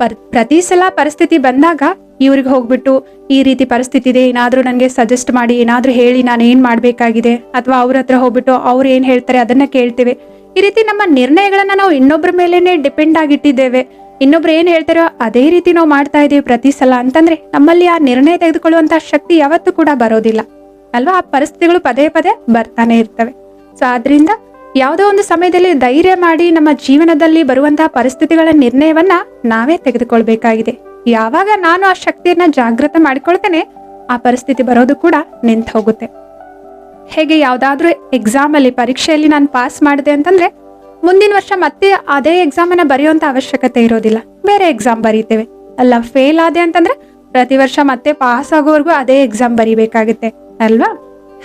ಪರ್, ಪ್ರತಿ ಸಲ ಪರಿಸ್ಥಿತಿ ಬಂದಾಗ ಇವ್ರಿಗೆ ಹೋಗ್ಬಿಟ್ಟು ಈ ರೀತಿ ಪರಿಸ್ಥಿತಿ ಇದೆ, ಏನಾದರೂ ನನಗೆ ಸಜೆಸ್ಟ್ ಮಾಡಿ, ಏನಾದರೂ ಹೇಳಿ ನಾನು ಏನು ಮಾಡಬೇಕಾಗಿದೆ? ಅಥವಾ ಅವ್ರ ಹತ್ರ ಹೋಗ್ಬಿಟ್ಟು ಅವ್ರು ಏನು ಹೇಳ್ತಾರೆ ಅದನ್ನ ಕೇಳ್ತೇವೆ. ಈ ರೀತಿ ನಮ್ಮ ನಿರ್ಣಯಗಳನ್ನ ನಾವು ಇನ್ನೊಬ್ಬರ ಮೇಲೇ ಡಿಪೆಂಡ್ ಆಗಿಟ್ಟಿದ್ದೇವೆ. ಇನ್ನೊಬ್ರು ಏನ್ ಹೇಳ್ತಾರೋ ಅದೇ ರೀತಿ ನಾವು ಮಾಡ್ತಾ ಇದೀವಿ ಪ್ರತಿ ಸಲ ಅಂತಂದ್ರೆ ನಮ್ಮಲ್ಲಿ ಆ ನಿರ್ಣಯ ತೆಗೆದುಕೊಳ್ಳುವಂತ ಶಕ್ತಿ ಯಾವತ್ತೂ ಕೂಡ ಬರೋದಿಲ್ಲ. ಅಲ್ವಾ? ಆ ಪರಿಸ್ಥಿತಿಗಳು ಪದೇ ಪದೇ ಬರ್ತಾನೆ ಇರ್ತವೆ. ಸೊ ಆದ್ರಿಂದ ಯಾವುದೋ ಒಂದು ಸಮಯದಲ್ಲಿ ಧೈರ್ಯ ಮಾಡಿ ನಮ್ಮ ಜೀವನದಲ್ಲಿ ಬರುವಂತಹ ಪರಿಸ್ಥಿತಿಗಳ ನಿರ್ಣಯವನ್ನ ನಾವೇ ತೆಗೆದುಕೊಳ್ಬೇಕಾಗಿದೆ. ಯಾವಾಗ ನಾನು ಆ ಶಕ್ತಿಯನ್ನ ಜಾಗೃತ ಮಾಡಿಕೊಳ್ತೇನೆ, ಆ ಪರಿಸ್ಥಿತಿ ಬರೋದು ಕೂಡ ನಿಂತು ಹೋಗುತ್ತೆ ಹೇಗೆ ಯಾವ್ದಾದ್ರೂ ಎಕ್ಸಾಮ್ ಅಲ್ಲಿ ಪರೀಕ್ಷೆಯಲ್ಲಿ ನಾನು ಪಾಸ್ ಮಾಡಿದೆ ಅಂತಂದ್ರೆ ಮುಂದಿನ ವರ್ಷ ಮತ್ತೆ ಅದೇ ಎಕ್ಸಾಮ್ ಅನ್ನ ಬರೆಯುವಂತ ಅವಶ್ಯಕತೆ ಇರೋದಿಲ್ಲ. ಬೇರೆ ಎಕ್ಸಾಮ್ ಬರೀತೇವೆ. ಅಲ್ಲ ಫೇಲ್ ಆದೆ ಅಂತಂದ್ರೆ ಪ್ರತಿ ವರ್ಷ ಮತ್ತೆ ಪಾಸ್ ಆಗೋವರೆಗೂ ಅದೇ ಎಕ್ಸಾಮ್ ಬರಿಬೇಕಾಗುತ್ತೆ, ಅಲ್ವಾ?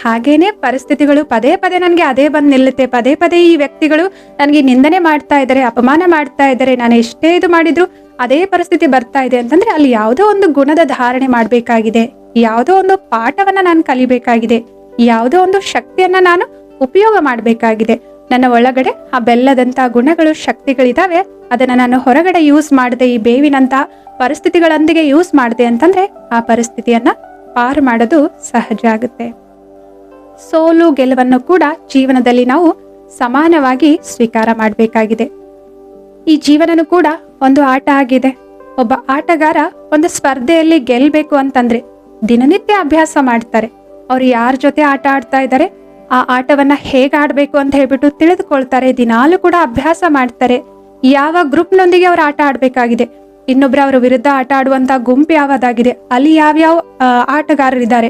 ಹಾಗೇನೆ ಪರಿಸ್ಥಿತಿಗಳು ಪದೇ ಪದೇ ನನಗೆ ಅದೇ ಬಂದು ನಿಲ್ಲುತ್ತೆ. ಪದೇ ಪದೇ ಈ ವ್ಯಕ್ತಿಗಳು ನನಗೆ ನಿಂದನೆ ಮಾಡ್ತಾ ಇದ್ದಾರೆ, ಅಪಮಾನ ಮಾಡ್ತಾ ಇದ್ದಾರೆ. ನಾನು ಎಷ್ಟೇ ಇದು ಮಾಡಿದ್ರು ಅದೇ ಪರಿಸ್ಥಿತಿ ಬರ್ತಾ ಇದೆ ಅಂತಂದ್ರೆ ಅಲ್ಲಿ ಯಾವುದೋ ಒಂದು ಗುಣದ ಧಾರಣೆ ಮಾಡಬೇಕಾಗಿದೆ. ಯಾವುದೋ ಒಂದು ಪಾಠವನ್ನ ನಾನು ಕಲಿಬೇಕಾಗಿದೆ. ಯಾವುದೋ ಒಂದು ಶಕ್ತಿಯನ್ನ ನಾನು ಉಪಯೋಗ ಮಾಡಬೇಕಾಗಿದೆ. ನನ್ನ ಒಳಗಡೆ ಆ ಬೆಲ್ಲದಂತ ಗುಣಗಳು, ಶಕ್ತಿಗಳಿದಾವೆ. ಅದನ್ನ ನಾನು ಹೊರಗಡೆ ಯೂಸ್ ಮಾಡದೆ, ಈ ಬೇವಿನಂತ ಪರಿಸ್ಥಿತಿಗಳೊಂದಿಗೆ ಯೂಸ್ ಮಾಡಿದೆ ಅಂತಂದ್ರೆ ಆ ಪರಿಸ್ಥಿತಿಯನ್ನ ಪಾರು ಮಾಡೋದು ಸಹಜ ಆಗುತ್ತೆ. ಸೋಲು, ಗೆಲುವನ್ನು ಕೂಡ ಜೀವನದಲ್ಲಿ ನಾವು ಸಮಾನವಾಗಿ ಸ್ವೀಕಾರ ಮಾಡಬೇಕಾಗಿದೆ. ಈ ಜೀವನನು ಕೂಡ ಒಂದು ಆಟ ಆಗಿದೆ. ಒಬ್ಬ ಆಟಗಾರ ಒಂದು ಸ್ಪರ್ಧೆಯಲ್ಲಿ ಗೆಲ್ಲಬೇಕು ಅಂತಂದ್ರೆ ದಿನನಿತ್ಯ ಅಭ್ಯಾಸ ಮಾಡ್ತಾರೆ. ಅವ್ರು ಯಾರ ಜೊತೆ ಆಟ ಆಡ್ತಾ ಇದ್ದಾರೆ ಆ ಆಟವನ್ನ ಹೇಗೆ ಆಡ್ಬೇಕು ಅಂತ ಹೇಳ್ಬಿಟ್ಟು ತಿಳಿದುಕೊಳ್ತಾರೆ. ದಿನಾಲು ಕೂಡ ಅಭ್ಯಾಸ ಮಾಡ್ತಾರೆ. ಯಾವ ಗ್ರೂಪ್ನೊಂದಿಗೆ ಅವ್ರು ಆಟ ಆಡ್ಬೇಕಾಗಿದೆ? ಇನ್ನೊಬ್ರು ಅವರ ವಿರುದ್ಧ ಆಟ ಆಡುವಂತ ಗುಂಪು ಯಾವ್ದಾಗಿದೆ? ಅಲ್ಲಿ ಯಾವ್ಯಾವ ಆಟಗಾರರಿದ್ದಾರೆ?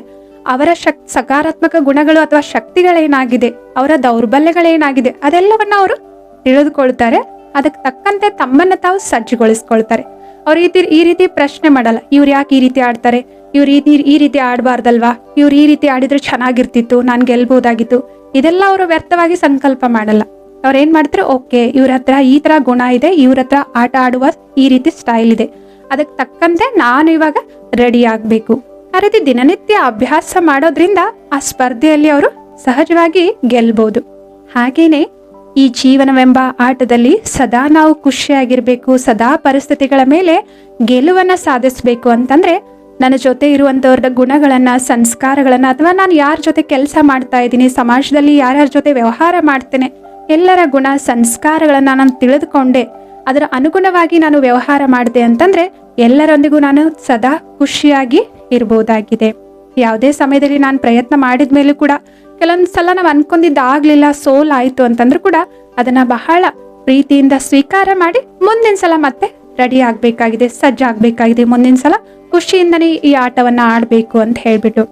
ಅವರ ಶಕ್, ಸಕಾರಾತ್ಮಕ ಗುಣಗಳು ಅಥವಾ ಶಕ್ತಿಗಳೇನಾಗಿದೆ? ಅವರ ದೌರ್ಬಲ್ಯಗಳೇನಾಗಿದೆ? ಅದೆಲ್ಲವನ್ನ ಅವರು ತಿಳಿದುಕೊಳ್ತಾರೆ. ಅದಕ್ಕೆ ತಕ್ಕಂತೆ ತಮ್ಮನ್ನ ತಾವು ಸಜ್ಜುಗೊಳಿಸ್ಕೊಳ್ತಾರೆ. ಅವ್ರು ಈ ತಿ- ಈ ರೀತಿ ಪ್ರಶ್ನೆ ಮಾಡಲ್ಲ. ಇವ್ರು ಯಾಕೆ ಈ ರೀತಿ ಆಡ್ತಾರೆ? ಇವ್ರು ಈ ಈ ರೀತಿ ಆಡಬಾರ್ದಲ್ವಾ? ಇವ್ರು ಈ ರೀತಿ ಆಡಿದ್ರೆ ಚೆನ್ನಾಗಿರ್ತಿತ್ತು, ನಾನು ಗೆಲ್ಬೋದಾಗಿತ್ತು. ಇದೆಲ್ಲ ಅವರು ವ್ಯರ್ಥವಾಗಿ ಸಂಕಲ್ಪ ಮಾಡಲ್ಲ. ಅವ್ರು ಏನ್ ಮಾಡ್ತಾರೆ? ಓಕೆ, ಇವ್ರ ಹತ್ರ ಈ ತರ ಗುಣ ಇದೆ, ಇವ್ರ ಹತ್ರ ಆಟ ಆಡುವ ಈ ರೀತಿ ಸ್ಟೈಲ್ ಇದೆ. ಅದಕ್ಕೆ ತಕ್ಕಂತೆ ನಾನು ಇವಾಗ ರೆಡಿ ಆಗ್ಬೇಕು. ಆ ರೀತಿ ದಿನನಿತ್ಯ ಅಭ್ಯಾಸ ಮಾಡೋದ್ರಿಂದ ಆ ಸ್ಪರ್ಧೆಯಲ್ಲಿ ಅವರು ಸಹಜವಾಗಿ ಗೆಲ್ಬಹುದು ಹಾಗೇನೆ ಈ ಜೀವನವೆಂಬ ಆಟದಲ್ಲಿ ಸದಾ ನಾವು ಖುಷಿಯಾಗಿರ್ಬೇಕು, ಸದಾ ಪರಿಸ್ಥಿತಿಗಳ ಮೇಲೆ ಗೆಲುವನ್ನ ಸಾಧಿಸ್ಬೇಕು ಅಂತಂದ್ರೆ ನನ್ನ ಜೊತೆ ಇರುವಂತವ್ರ ಗುಣಗಳನ್ನ, ಸಂಸ್ಕಾರಗಳನ್ನ, ಅಥವಾ ನಾನು ಯಾರ ಜೊತೆ ಕೆಲಸ ಮಾಡ್ತಾ ಇದ್ದೀನಿ, ಸಮಾಜದಲ್ಲಿ ಯಾರ್ಯಾರ ಜೊತೆ ವ್ಯವಹಾರ ಮಾಡ್ತೇನೆ, ಎಲ್ಲರ ಗುಣ, ಸಂಸ್ಕಾರಗಳನ್ನ ನಾನು ತಿಳಿದುಕೊಂಡೆ, ಅದರ ಅನುಗುಣವಾಗಿ ನಾನು ವ್ಯವಹಾರ ಮಾಡಿದೆ ಅಂತಂದ್ರೆ ಎಲ್ಲರೊಂದಿಗೂ ನಾನು ಸದಾ ಖುಷಿಯಾಗಿ ಇರಬಹುದಾಗಿದೆ ಯಾವುದೇ ಸಮಯದಲ್ಲಿ ನಾನು ಪ್ರಯತ್ನ ಮಾಡಿದ ಮೇಲೂ ಕೂಡ ಕೆಲವೊಂದು ಸಲ ನಾವು ಅನ್ಕೊಂಡಿದ್ದು ಆಗ್ಲಿಲ್ಲ, ಸೋಲ್ ಆಯ್ತು ಅಂತಂದ್ರೂ ಕೂಡ ಅದನ್ನ ಬಹಳ ಪ್ರೀತಿಯಿಂದ ಸ್ವೀಕಾರ ಮಾಡಿ ಮುಂದಿನ ಸಲ ಮತ್ತೆ ರೆಡಿ ಆಗಬೇಕಾಗಿದೆ, ಸಜ್ಜಾಗಬೇಕಾಗಿದೆ ಮುಂದಿನ ಸಲ ಖುಷಿಯಿಂದನೇ ಈ ಆಟವನ್ನ ಆಡಬೇಕು ಅಂತ ಹೇಳಿಬಿಟ್ಟು.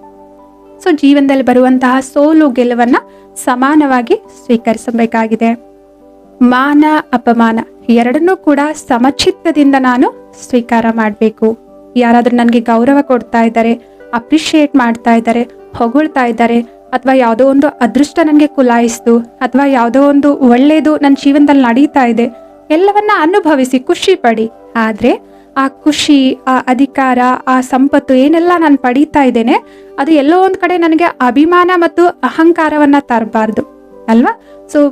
ಸೊ ಜೀವನದಲ್ಲಿ ಬರುವಂತಹ ಸೋಲು ಗೆಲುವನ್ನು ಸಮಾನವಾಗಿ ಸ್ವೀಕರಿಸಬೇಕಾಗಿದೆ. ಮಾನ, ಅಪಮಾನ ಎರಡನ್ನೂ ಕೂಡ ಸಮಚಿತ್ತದಿಂದ ನಾನು ಸ್ವೀಕಾರ ಮಾಡಬೇಕು. ಯಾರಾದರೂ ನನಗೆ ಗೌರವ ಕೊಡ್ತಾ ಇದ್ದಾರೆ ಅಪ್ರಿಷಿಯೇಟ್ ಮಾಡ್ತಾ ಇದ್ದಾರೆ, ಹೊಗಳ್ತಾ ಇದ್ದಾರೆ, ಅಥವಾ ಯಾವುದೋ ಒಂದು ಅದೃಷ್ಟ ನನಗೆ ಕುಲಾಯಿಸ್ತು, ಅಥವಾ ಯಾವುದೋ ಒಂದು ಒಳ್ಳೆಯದು ನನ್ನ ಜೀವನದಲ್ಲಿ ನಡೀತಾ ಇದೆ, ಎಲ್ಲವನ್ನ ಅನುಭವಿಸಿ ಖುಷಿ ಪಡಿ. ಆದ್ರೆ ಆ ಖುಷಿ, ಆ ಅಧಿಕಾರ, ಆ ಸಂಪತ್ತು ಏನೆಲ್ಲ ನಾನು ಪಡೀತಾ ಇದ್ದೇನೆ, ಅದು ಎಲ್ಲೋ ಒಂದು ಕಡೆ ನನಗೆ ಅಭಿಮಾನ ಮತ್ತು ಅಹಂಕಾರವನ್ನ ತರಬಾರ್ದು, ಅಲ್ವಾ? ಸೊ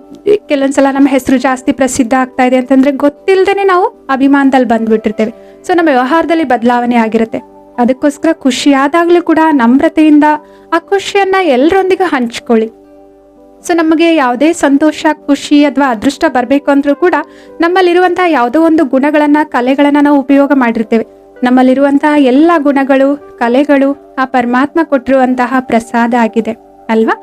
ಕೆಲವೊಂದ್ಸಲ ನಮ್ಮ ಹೆಸರು ಜಾಸ್ತಿ ಪ್ರಸಿದ್ಧ ಆಗ್ತಾ ಇದೆ ಅಂತಂದ್ರೆ ಗೊತ್ತಿಲ್ಲದೇನೆ ನಾವು ಅಭಿಮಾನದಲ್ಲಿ ಬಂದ್ಬಿಟ್ಟಿರ್ತೇವೆ. ಸೊ ನಮ್ಮ ವ್ಯವಹಾರದಲ್ಲಿ ಬದಲಾವಣೆ ಆಗಿರುತ್ತೆ. ಅದಕ್ಕೋಸ್ಕರ ಖುಷಿಯಾದಾಗಲೂ ಕೂಡ ನಮ್ರತೆಯಿಂದ ಆ ಖುಷಿಯನ್ನ ಎಲ್ಲರೊಂದಿಗೆ ಹಂಚ್ಕೊಳ್ಳಿ. ಸೊ ನಮಗೆ ಯಾವುದೇ ಸಂತೋಷ, ಖುಷಿ ಅಥವಾ ಅದೃಷ್ಟ ಬರಬೇಕು ಅಂದ್ರೂ ಕೂಡ ನಮ್ಮಲ್ಲಿರುವಂತಹ ಯಾವುದೋ ಒಂದು ಗುಣಗಳನ್ನ, ಕಲೆಗಳನ್ನ ನಾವು ಉಪಯೋಗ ಮಾಡಿರ್ತೇವೆ. ನಮ್ಮಲ್ಲಿರುವಂತಹ ಎಲ್ಲ ಗುಣಗಳು, ಕಲೆಗಳು ಆ ಪರಮಾತ್ಮ ಕೊಟ್ಟಿರುವಂತಹ ಪ್ರಸಾದ ಆಗಿದೆ, ಅಲ್ವಾ?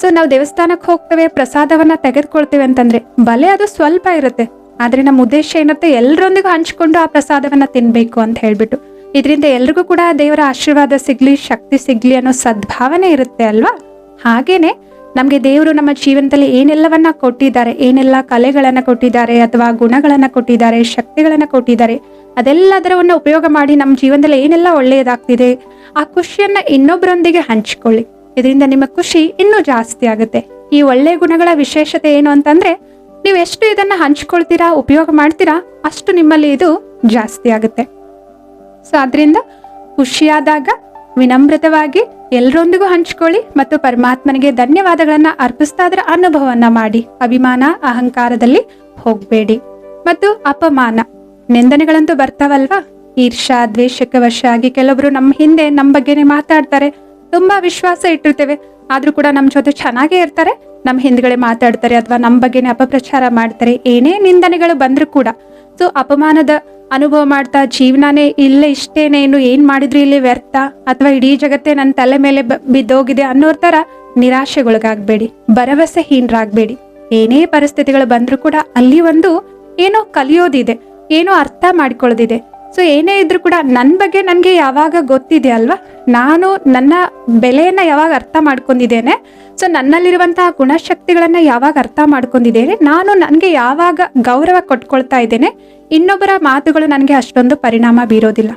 ಸೊ ನಾವು ದೇವಸ್ಥಾನಕ್ಕೆ ಹೋಗ್ತೇವೆ, ಪ್ರಸಾದವನ್ನ ತೆಗೆದುಕೊಳ್ತೇವೆ ಅಂತಂದ್ರೆ ಬಲೆ ಅದು ಸ್ವಲ್ಪ ಇರುತ್ತೆ. ಆದ್ರೆ ನಮ್ಮ ಉದ್ದೇಶ ಏನತ್ತೆ ಎಲ್ಲರೊಂದಿಗೂ ಹಂಚ್ಕೊಂಡು ಆ ಪ್ರಸಾದವನ್ನ ತಿನ್ಬೇಕು ಅಂತ ಹೇಳ್ಬಿಟ್ಟು. ಇದರಿಂದ ಎಲ್ರಿಗೂ ಕೂಡ ದೇವರ ಆಶೀರ್ವಾದ ಸಿಗ್ಲಿ, ಶಕ್ತಿ ಸಿಗ್ಲಿ ಅನ್ನೋ ಸದ್ಭಾವನೆ ಇರುತ್ತೆ, ಅಲ್ವಾ? ಹಾಗೇನೆ ನಮಗೆ ದೇವರು ನಮ್ಮ ಜೀವನದಲ್ಲಿ ಏನೆಲ್ಲವನ್ನ ಕೊಟ್ಟಿದ್ದಾರೆ, ಏನೆಲ್ಲ ಕಲೆಗಳನ್ನು ಕೊಟ್ಟಿದ್ದಾರೆ ಅಥವಾ ಗುಣಗಳನ್ನು ಕೊಟ್ಟಿದ್ದಾರೆ, ಶಕ್ತಿಗಳನ್ನು ಕೊಟ್ಟಿದ್ದಾರೆ, ಅದೆಲ್ಲದರವನ್ನು ಉಪಯೋಗ ಮಾಡಿ ನಮ್ಮ ಜೀವನದಲ್ಲಿ ಏನೆಲ್ಲ ಒಳ್ಳೆಯದಾಗ್ತಿದೆ, ಆ ಖುಷಿಯನ್ನ ಇನ್ನೊಬ್ಬರೊಂದಿಗೆ ಹಂಚಿಕೊಳ್ಳಿ. ಇದರಿಂದ ನಿಮ್ಮ ಖುಷಿ ಇನ್ನೂ ಜಾಸ್ತಿ ಆಗುತ್ತೆ. ಈ ಒಳ್ಳೆಯ ಗುಣಗಳ ವಿಶೇಷತೆ ಏನು ಅಂತಂದ್ರೆ, ನೀವು ಎಷ್ಟು ಇದನ್ನ ಹಂಚ್ಕೊಳ್ತೀರಾ, ಉಪಯೋಗ ಮಾಡ್ತೀರಾ, ಅಷ್ಟು ನಿಮ್ಮಲ್ಲಿ ಇದು ಜಾಸ್ತಿ ಆಗುತ್ತೆ. ಸೊ ಅದರಿಂದ ಖುಷಿಯಾದಾಗ ವಿನಮ್ರತವಾಗಿ ಎಲ್ಲರೊಂದಿಗೂ ಹಂಚ್ಕೊಳ್ಳಿ ಮತ್ತು ಪರಮಾತ್ಮನಿಗೆ ಧನ್ಯವಾದಗಳನ್ನ ಅರ್ಪಿಸ್ತಾದ್ರ ಅನುಭವವನ್ನ ಮಾಡಿ. ಅಭಿಮಾನ, ಅಹಂಕಾರದಲ್ಲಿ ಹೋಗ್ಬೇಡಿ. ಮತ್ತು ಅಪಮಾನ. ನಿಂದನೆಗಳಂತೂ ಬರ್ತಾವಲ್ವಾ? ಈರ್ಷಾ ದ್ವೇಷಕ್ಕೆ ವಶ ಆಗಿ ಕೆಲವರು ನಮ್ಮ ಹಿಂದೆ ನಮ್ಮ ಬಗ್ಗೆನೇ ಮಾತಾಡ್ತಾರೆ. ತುಂಬಾ ವಿಶ್ವಾಸ ಇಟ್ಟಿರ್ತೇವೆ. ಆದ್ರೂ ಕೂಡ ನಮ್ಮ ಜೊತೆ ಚೆನ್ನಾಗೇ ಇರ್ತಾರೆ. ನಮ್ಮ ಹಿಂದ್ಗಡೆ ಮಾತಾಡ್ತಾರೆ ಅಥವಾ ನಮ್ಮ ಬಗ್ಗೆನೇ ಅಪಪ್ರಚಾರ ಮಾಡ್ತಾರೆ. ಏನೇ ನಿಂದನೆಗಳು ಬಂದ್ರೂ ಕೂಡ. ಸೊ ಅಪಮಾನದ ಅನುಭವ ಮಾಡ್ತಾ ಜೀವನನೇ ಇಲ್ಲೇ ಇಷ್ಟೇನೆ, ಇನ್ನು ಏನ್ ಮಾಡಿದ್ರು ಇಲ್ಲಿ ವ್ಯರ್ಥ. ಅಥವಾ ಇಡೀ ಜಗತ್ತೇ ನನ್ನ ತಲೆ ಮೇಲೆ ಬಿದ್ದೋಗಿದೆ ಅನ್ನೋರ್ ತರ ನಿರಾಶೆಗೊಳಗಾಗ್ಬೇಡಿ. ಭರವಸೆಹೀನರಾಗ್ಬೇಡಿ. ಏನೇ ಪರಿಸ್ಥಿತಿಗಳು ಬಂದ್ರೂ ಕೂಡ ಅಲ್ಲಿ ಒಂದು ಏನೋ ಕಲಿಯೋದಿದೆ. ಏನೋ ಅರ್ಥ ಮಾಡ್ಕೊಳ್ಳೋದಿದೆ. ಸೊ ಏನೇ ಇದ್ರೂ ಕೂಡ ನನ್ನ ಬಗ್ಗೆ ನನಗೆ ಯಾವಾಗ ಗೊತ್ತಿದೆ ಅಲ್ವಾ? ನಾನು ನನ್ನ ಬೆಲೆಯನ್ನ ಯಾವಾಗ ಅರ್ಥ ಮಾಡ್ಕೊಂಡಿದ್ದೇನೆ ಸೊ ನನ್ನಲ್ಲಿರುವಂತಹ ಗುಣಶಕ್ತಿಗಳನ್ನ ಯಾವಾಗ ಅರ್ಥ ಮಾಡ್ಕೊಂಡಿದ್ದೇನೆ, ನಾನು ನನಗೆ ಯಾವಾಗ ಗೌರವ ಕೊಟ್ಕೊಳ್ತಾ ಇದ್ದೇನೆ, ಇನ್ನೊಬ್ಬರ ಮಾತುಗಳು ನನಗೆ ಅಷ್ಟೊಂದು ಪರಿಣಾಮ ಬೀರೋದಿಲ್ಲ.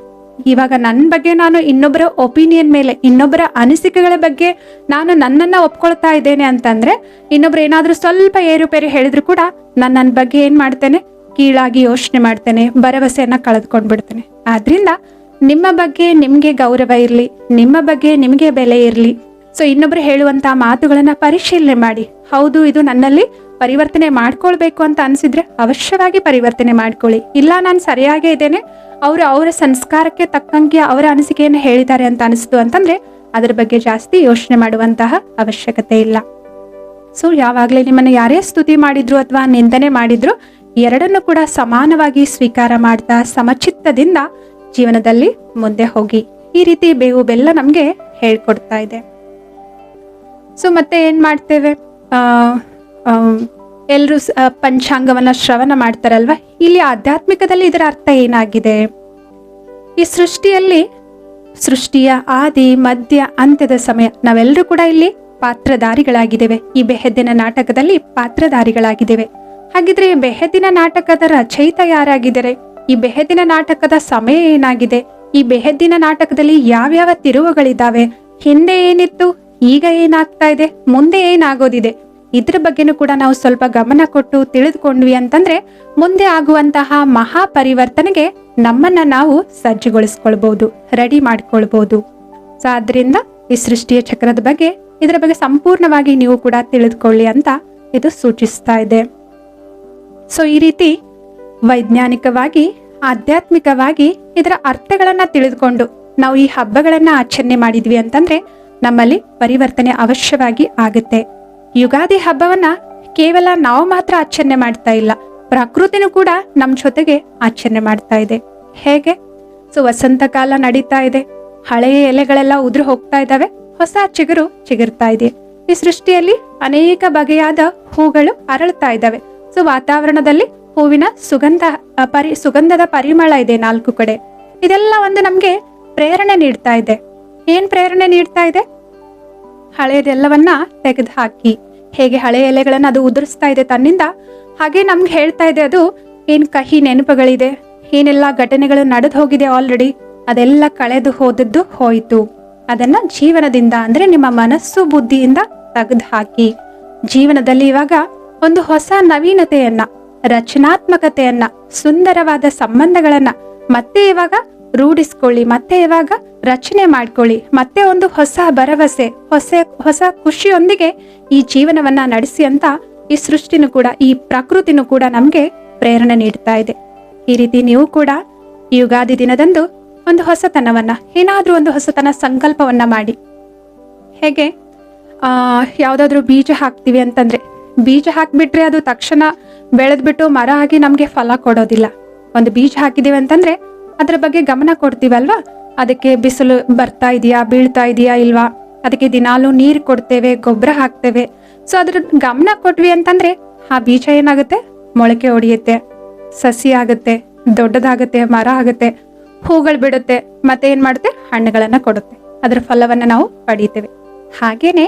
ಇವಾಗ ನನ್ನ ಬಗ್ಗೆ ನಾನು ಇನ್ನೊಬ್ಬರ ಒಪಿನಿಯನ್ ಮೇಲೆ, ಇನ್ನೊಬ್ಬರ ಅನಿಸಿಕೆಗಳ ಬಗ್ಗೆ ನಾನು ನನ್ನನ್ನ ಒಪ್ಕೊಳ್ತಾ ಇದ್ದೇನೆ ಅಂತಂದ್ರೆ, ಇನ್ನೊಬ್ರು ಏನಾದರೂ ಸ್ವಲ್ಪ ಏರುಪೇರು ಹೇಳಿದ್ರು ಕೂಡ ನಾನು ನನ್ನ ಬಗ್ಗೆ ಏನು ಮಾಡ್ತೇನೆ, ಕೀಳಾಗಿ ಯೋಚನೆ ಮಾಡ್ತೇನೆ, ಭರವಸೆಯನ್ನ ಕಳೆದುಕೊಂಡ್ಬಿಡ್ತೇನೆ. ಆದ್ರಿಂದ ನಿಮ್ಮ ಬಗ್ಗೆ ನಿಮಗೆ ಗೌರವ ಇರಲಿ, ನಿಮ್ಮ ಬಗ್ಗೆ ನಿಮಗೆ ಬೆಲೆ ಇರಲಿ. ಸೊ ಇನ್ನೊಬ್ರು ಹೇಳುವಂತ ಮಾತುಗಳನ್ನ ಪರಿಶೀಲನೆ ಮಾಡಿ. ಹೌದು, ಇದು ನನ್ನಲ್ಲಿ ಪರಿವರ್ತನೆ ಮಾಡ್ಕೊಳ್ಬೇಕು ಅಂತ ಅನ್ಸಿದ್ರೆ ಅವಶ್ಯವಾಗಿ ಪರಿವರ್ತನೆ ಮಾಡ್ಕೊಳ್ಳಿ. ಇಲ್ಲ, ನಾನು ಸರಿಯಾಗೇ ಇದ್ದೇನೆ. ಅವರು ಅವರ ಸಂಸ್ಕಾರಕ್ಕೆ ತಕ್ಕಂಗೆ ಅವರ ಅನಿಸಿಕೆಯನ್ನು ಹೇಳಿದ್ದಾರೆ ಅಂತ ಅನಿಸ್ತು ಅಂತಂದ್ರೆ ಅದರ ಬಗ್ಗೆ ಜಾಸ್ತಿ ಯೋಚನೆ ಮಾಡುವಂತಹ ಅವಶ್ಯಕತೆ ಇಲ್ಲ. ಸೊ ಯಾವಾಗಲೇ ನಿಮ್ಮನ್ನು ಯಾರೇ ಸ್ತುತಿ ಮಾಡಿದ್ರು ಅಥವಾ ನಿಂದನೆ ಮಾಡಿದ್ರು ಎರಡನ್ನು ಕೂಡ ಸಮಾನವಾಗಿ ಸ್ವೀಕಾರ ಮಾಡ್ತಾ ಸಮಚಿತ್ತದಿಂದ ಜೀವನದಲ್ಲಿ ಮುಂದೆ ಹೋಗಿ ಈ ರೀತಿ ಬೇವು ಬೆಲ್ಲ ನಮಗೆ ಹೇಳ್ಕೊಡ್ತಾ ಇದೆ. ಸೊ ಮತ್ತೆ ಏನ್ ಮಾಡ್ತೇವೆ? ಎಲ್ಲರೂ ಪಂಚಾಂಗವನ್ನ ಶ್ರವಣ ಮಾಡ್ತಾರಲ್ವ? ಇಲ್ಲಿ ಆಧ್ಯಾತ್ಮಿಕದಲ್ಲಿ ಇದರ ಅರ್ಥ ಏನಾಗಿದೆ? ಈ ಸೃಷ್ಟಿಯಲ್ಲಿ ಸೃಷ್ಟಿಯ ಆದಿ, ಮಧ್ಯ, ಅಂತ್ಯದ ಸಮಯ ನಾವೆಲ್ಲರೂ ಕೂಡ ಇಲ್ಲಿ ಪಾತ್ರಧಾರಿಗಳಾಗಿದ್ದೇವೆ. ಈ ಬೆಹದ್ದಿನ ನಾಟಕದಲ್ಲಿ ಪಾತ್ರಧಾರಿಗಳಾಗಿದ್ದೇವೆ. ಹಾಗಿದ್ರೆ ಬೆಹದ್ದಿನ ನಾಟಕದ ರಚಯಿತ ಯಾರಾಗಿದ್ದಾರೆ? ಈ ಬೆಹೆದಿನ ನಾಟಕದ ಸಮಯ ಏನಾಗಿದೆ? ಈ ಬೆಹದ್ದಿನ ನಾಟಕದಲ್ಲಿ ಯಾವ್ಯಾವ ತಿರುವುಗಳಿದ್ದಾವೆ ಹಿಂದೆ ಏನಿತ್ತು? ಈಗ ಏನಾಗ್ತಾ ಇದೆ? ಮುಂದೆ ಏನಾಗೋದಿದೆ? ಇದ್ರ ಬಗ್ಗೆನೂ ಕೂಡ ನಾವು ಸ್ವಲ್ಪ ಗಮನ ಕೊಟ್ಟು ತಿಳಿದುಕೊಂಡ್ವಿ ಅಂತಂದ್ರೆ, ಮುಂದೆ ಆಗುವಂತಹ ಮಹಾ ಪರಿವರ್ತನೆಗೆ ನಮ್ಮನ್ನ ನಾವು ಸಜ್ಜುಗೊಳಿಸ್ಕೊಳ್ಬಹುದು ರೆಡಿ ಮಾಡ್ಕೊಳ್ಬಹುದು ಸೊ ಆದ್ರಿಂದ ಈ ಸೃಷ್ಟಿಯ ಚಕ್ರದ ಬಗ್ಗೆ, ಇದರ ಬಗ್ಗೆ ಸಂಪೂರ್ಣವಾಗಿ ನೀವು ಕೂಡ ತಿಳಿದುಕೊಳ್ಳಿ ಅಂತ ಇದು ಸೂಚಿಸ್ತಾ ಇದೆ. ಸೊ ಈ ರೀತಿ ವೈಜ್ಞಾನಿಕವಾಗಿ, ಆಧ್ಯಾತ್ಮಿಕವಾಗಿ ಇದರ ಅರ್ಥಗಳನ್ನ ತಿಳಿದುಕೊಂಡು ನಾವು ಈ ಹಬ್ಬಗಳನ್ನ ಆಚರಣೆ ಮಾಡಿದ್ವಿ ಅಂತಂದ್ರೆ ನಮ್ಮಲ್ಲಿ ಪರಿವರ್ತನೆ ಅವಶ್ಯವಾಗಿ ಆಗುತ್ತೆ. ಯುಗಾದಿ ಹಬ್ಬವನ್ನ ಕೇವಲ ನಾವು ಮಾತ್ರ ಆಚರಣೆ ಮಾಡ್ತಾ ಇಲ್ಲ, ಪ್ರಕೃತಿನೂ ಕೂಡ ನಮ್ಮ ಜೊತೆಗೆ ಆಚರಣೆ ಮಾಡ್ತಾ ಇದೆ. ಹೇಗೆ? ಸೊ ವಸಂತ ಕಾಲ ನಡೀತಾ ಇದೆ, ಹಳೆಯ ಎಲೆಗಳೆಲ್ಲ ಉದುರು ಹೋಗ್ತಾ ಇದ್ದಾವೆ, ಹೊಸ ಚಿಗುರು ಚಿಗುರ್ತಾ ಇದೆ. ಈ ಸೃಷ್ಟಿಯಲ್ಲಿ ಅನೇಕ ಬಗೆಯಾದ ಹೂಗಳು ಅರಳ್ತಾ ಇದ್ದಾವೆ. ಸೊ ವಾತಾವರಣದಲ್ಲಿ ಹೂವಿನ ಸುಗಂಧ ಪರಿ, ಸುಗಂಧದ ಪರಿಮಳ ಇದೆ ನಾಲ್ಕು ಕಡೆ. ಇದೆಲ್ಲ ಒಂದು ನಮಗೆ ಪ್ರೇರಣೆ ನೀಡ್ತಾ ಇದೆ. ಏನ್ ಪ್ರೇರಣೆ ನೀಡ್ತಾ ಇದೆ? ಹಳೆಯದೆಲ್ಲವನ್ನ ತೆಗೆದು ಹಾಕಿ ಹೇಗೆ ಹಳೆಯ ಎಲೆಗಳನ್ನ ಅದು ಉದುರಿಸ್ತಾ ಇದೆ ತನ್ನಿಂದ, ಹಾಗೆ ನಮ್ಗೆ ಹೇಳ್ತಾ ಇದೆ ಅದು, ಏನ್ ಕಹಿ ನೆನಪುಗಳಿದೆ? ಏನೆಲ್ಲ ಘಟನೆಗಳು ನಡೆದು ಹೋಗಿದೆ ಆಲ್ರೆಡಿ ಅದೆಲ್ಲ ಕಳೆದು ಹೋದದ್ದು ಹೋಯಿತು. ಅದನ್ನ ಜೀವನದಿಂದ, ಅಂದ್ರೆ ನಿಮ್ಮ ಮನಸ್ಸು ಬುದ್ಧಿಯಿಂದ ತೆಗೆದು ಹಾಕಿ ಜೀವನದಲ್ಲಿ ಇವಾಗ ಒಂದು ಹೊಸ ನವೀನತೆಯನ್ನ ರಚನಾತ್ಮಕತೆಯನ್ನ, ಸುಂದರವಾದ ಸಂಬಂಧಗಳನ್ನ ಮತ್ತೆ ಇವಾಗ ರೂಢಿಸ್ಕೊಳ್ಳಿ, ಮತ್ತೆ ಇವಾಗ ರಚನೆ ಮಾಡ್ಕೊಳ್ಳಿ, ಮತ್ತೆ ಒಂದು ಹೊಸ ಭರವಸೆ, ಹೊಸ ಹೊಸ ಖುಷಿಯೊಂದಿಗೆ ಈ ಜೀವನವನ್ನ ನಡೆಸಿ ಅಂತ ಈ ಸೃಷ್ಟಿನೂ ಕೂಡ, ಈ ಪ್ರಕೃತಿನೂ ಕೂಡ ನಮ್ಗೆ ಪ್ರೇರಣೆ ನೀಡ್ತಾ ಇದೆ. ಈ ರೀತಿ ನೀವು ಕೂಡ ಯುಗಾದಿ ದಿನದಂದು ಒಂದು ಹೊಸತನವನ್ನ, ಏನಾದ್ರೂ ಒಂದು ಹೊಸತನ ಸಂಕಲ್ಪವನ್ನ ಮಾಡಿ. ಹೇಗೆ? ಆ, ಯಾವ್ದಾದ್ರು ಬೀಜ ಹಾಕ್ತಿವಿ ಅಂತಂದ್ರೆ, ಬೀಜ ಹಾಕ್ಬಿಟ್ರೆ ಅದು ತಕ್ಷಣ ಬೆಳೆದ್ಬಿಟ್ಟು ಮರ ಆಗಿ ನಮಗೆ ಫಲ ಕೊಡೋದಿಲ್ಲ. ಒಂದು ಬೀಜ ಹಾಕಿದೀವಿ ಅಂತಂದ್ರೆ ಅದ್ರ ಬಗ್ಗೆ ಗಮನ ಕೊಡ್ತೀವಲ್ವಾ ಅದಕ್ಕೆ ಬಿಸಿಲು ಬರ್ತಾ ಇದೆಯಾ, ಬೀಳ್ತಾ ಇದೆಯಾ ಇಲ್ವಾ? ಅದಕ್ಕೆ ದಿನಾಲು ನೀರು ಕೊಡ್ತೇವೆ, ಗೊಬ್ಬರ ಹಾಕ್ತೇವೆ. ಸೊ ಅದ್ರ ಗಮನ ಕೊಟ್ವಿ ಅಂತಂದ್ರೆ ಆ ಬೀಜ ಏನಾಗುತ್ತೆ? ಮೊಳಕೆ ಹೊಡಿಯುತ್ತೆ ಸಸಿ ಆಗುತ್ತೆ, ದೊಡ್ಡದಾಗುತ್ತೆ, ಮರ ಆಗುತ್ತೆ, ಹೂಗಳು ಬಿಡುತ್ತೆ, ಮತ್ತೆ ಏನ್ ಮಾಡುತ್ತೆ? ಹಣ್ಣುಗಳನ್ನ ಕೊಡುತ್ತೆ. ಅದರ ಫಲವನ್ನ ನಾವು ಪಡೀತೇವೆ. ಹಾಗೇನೆ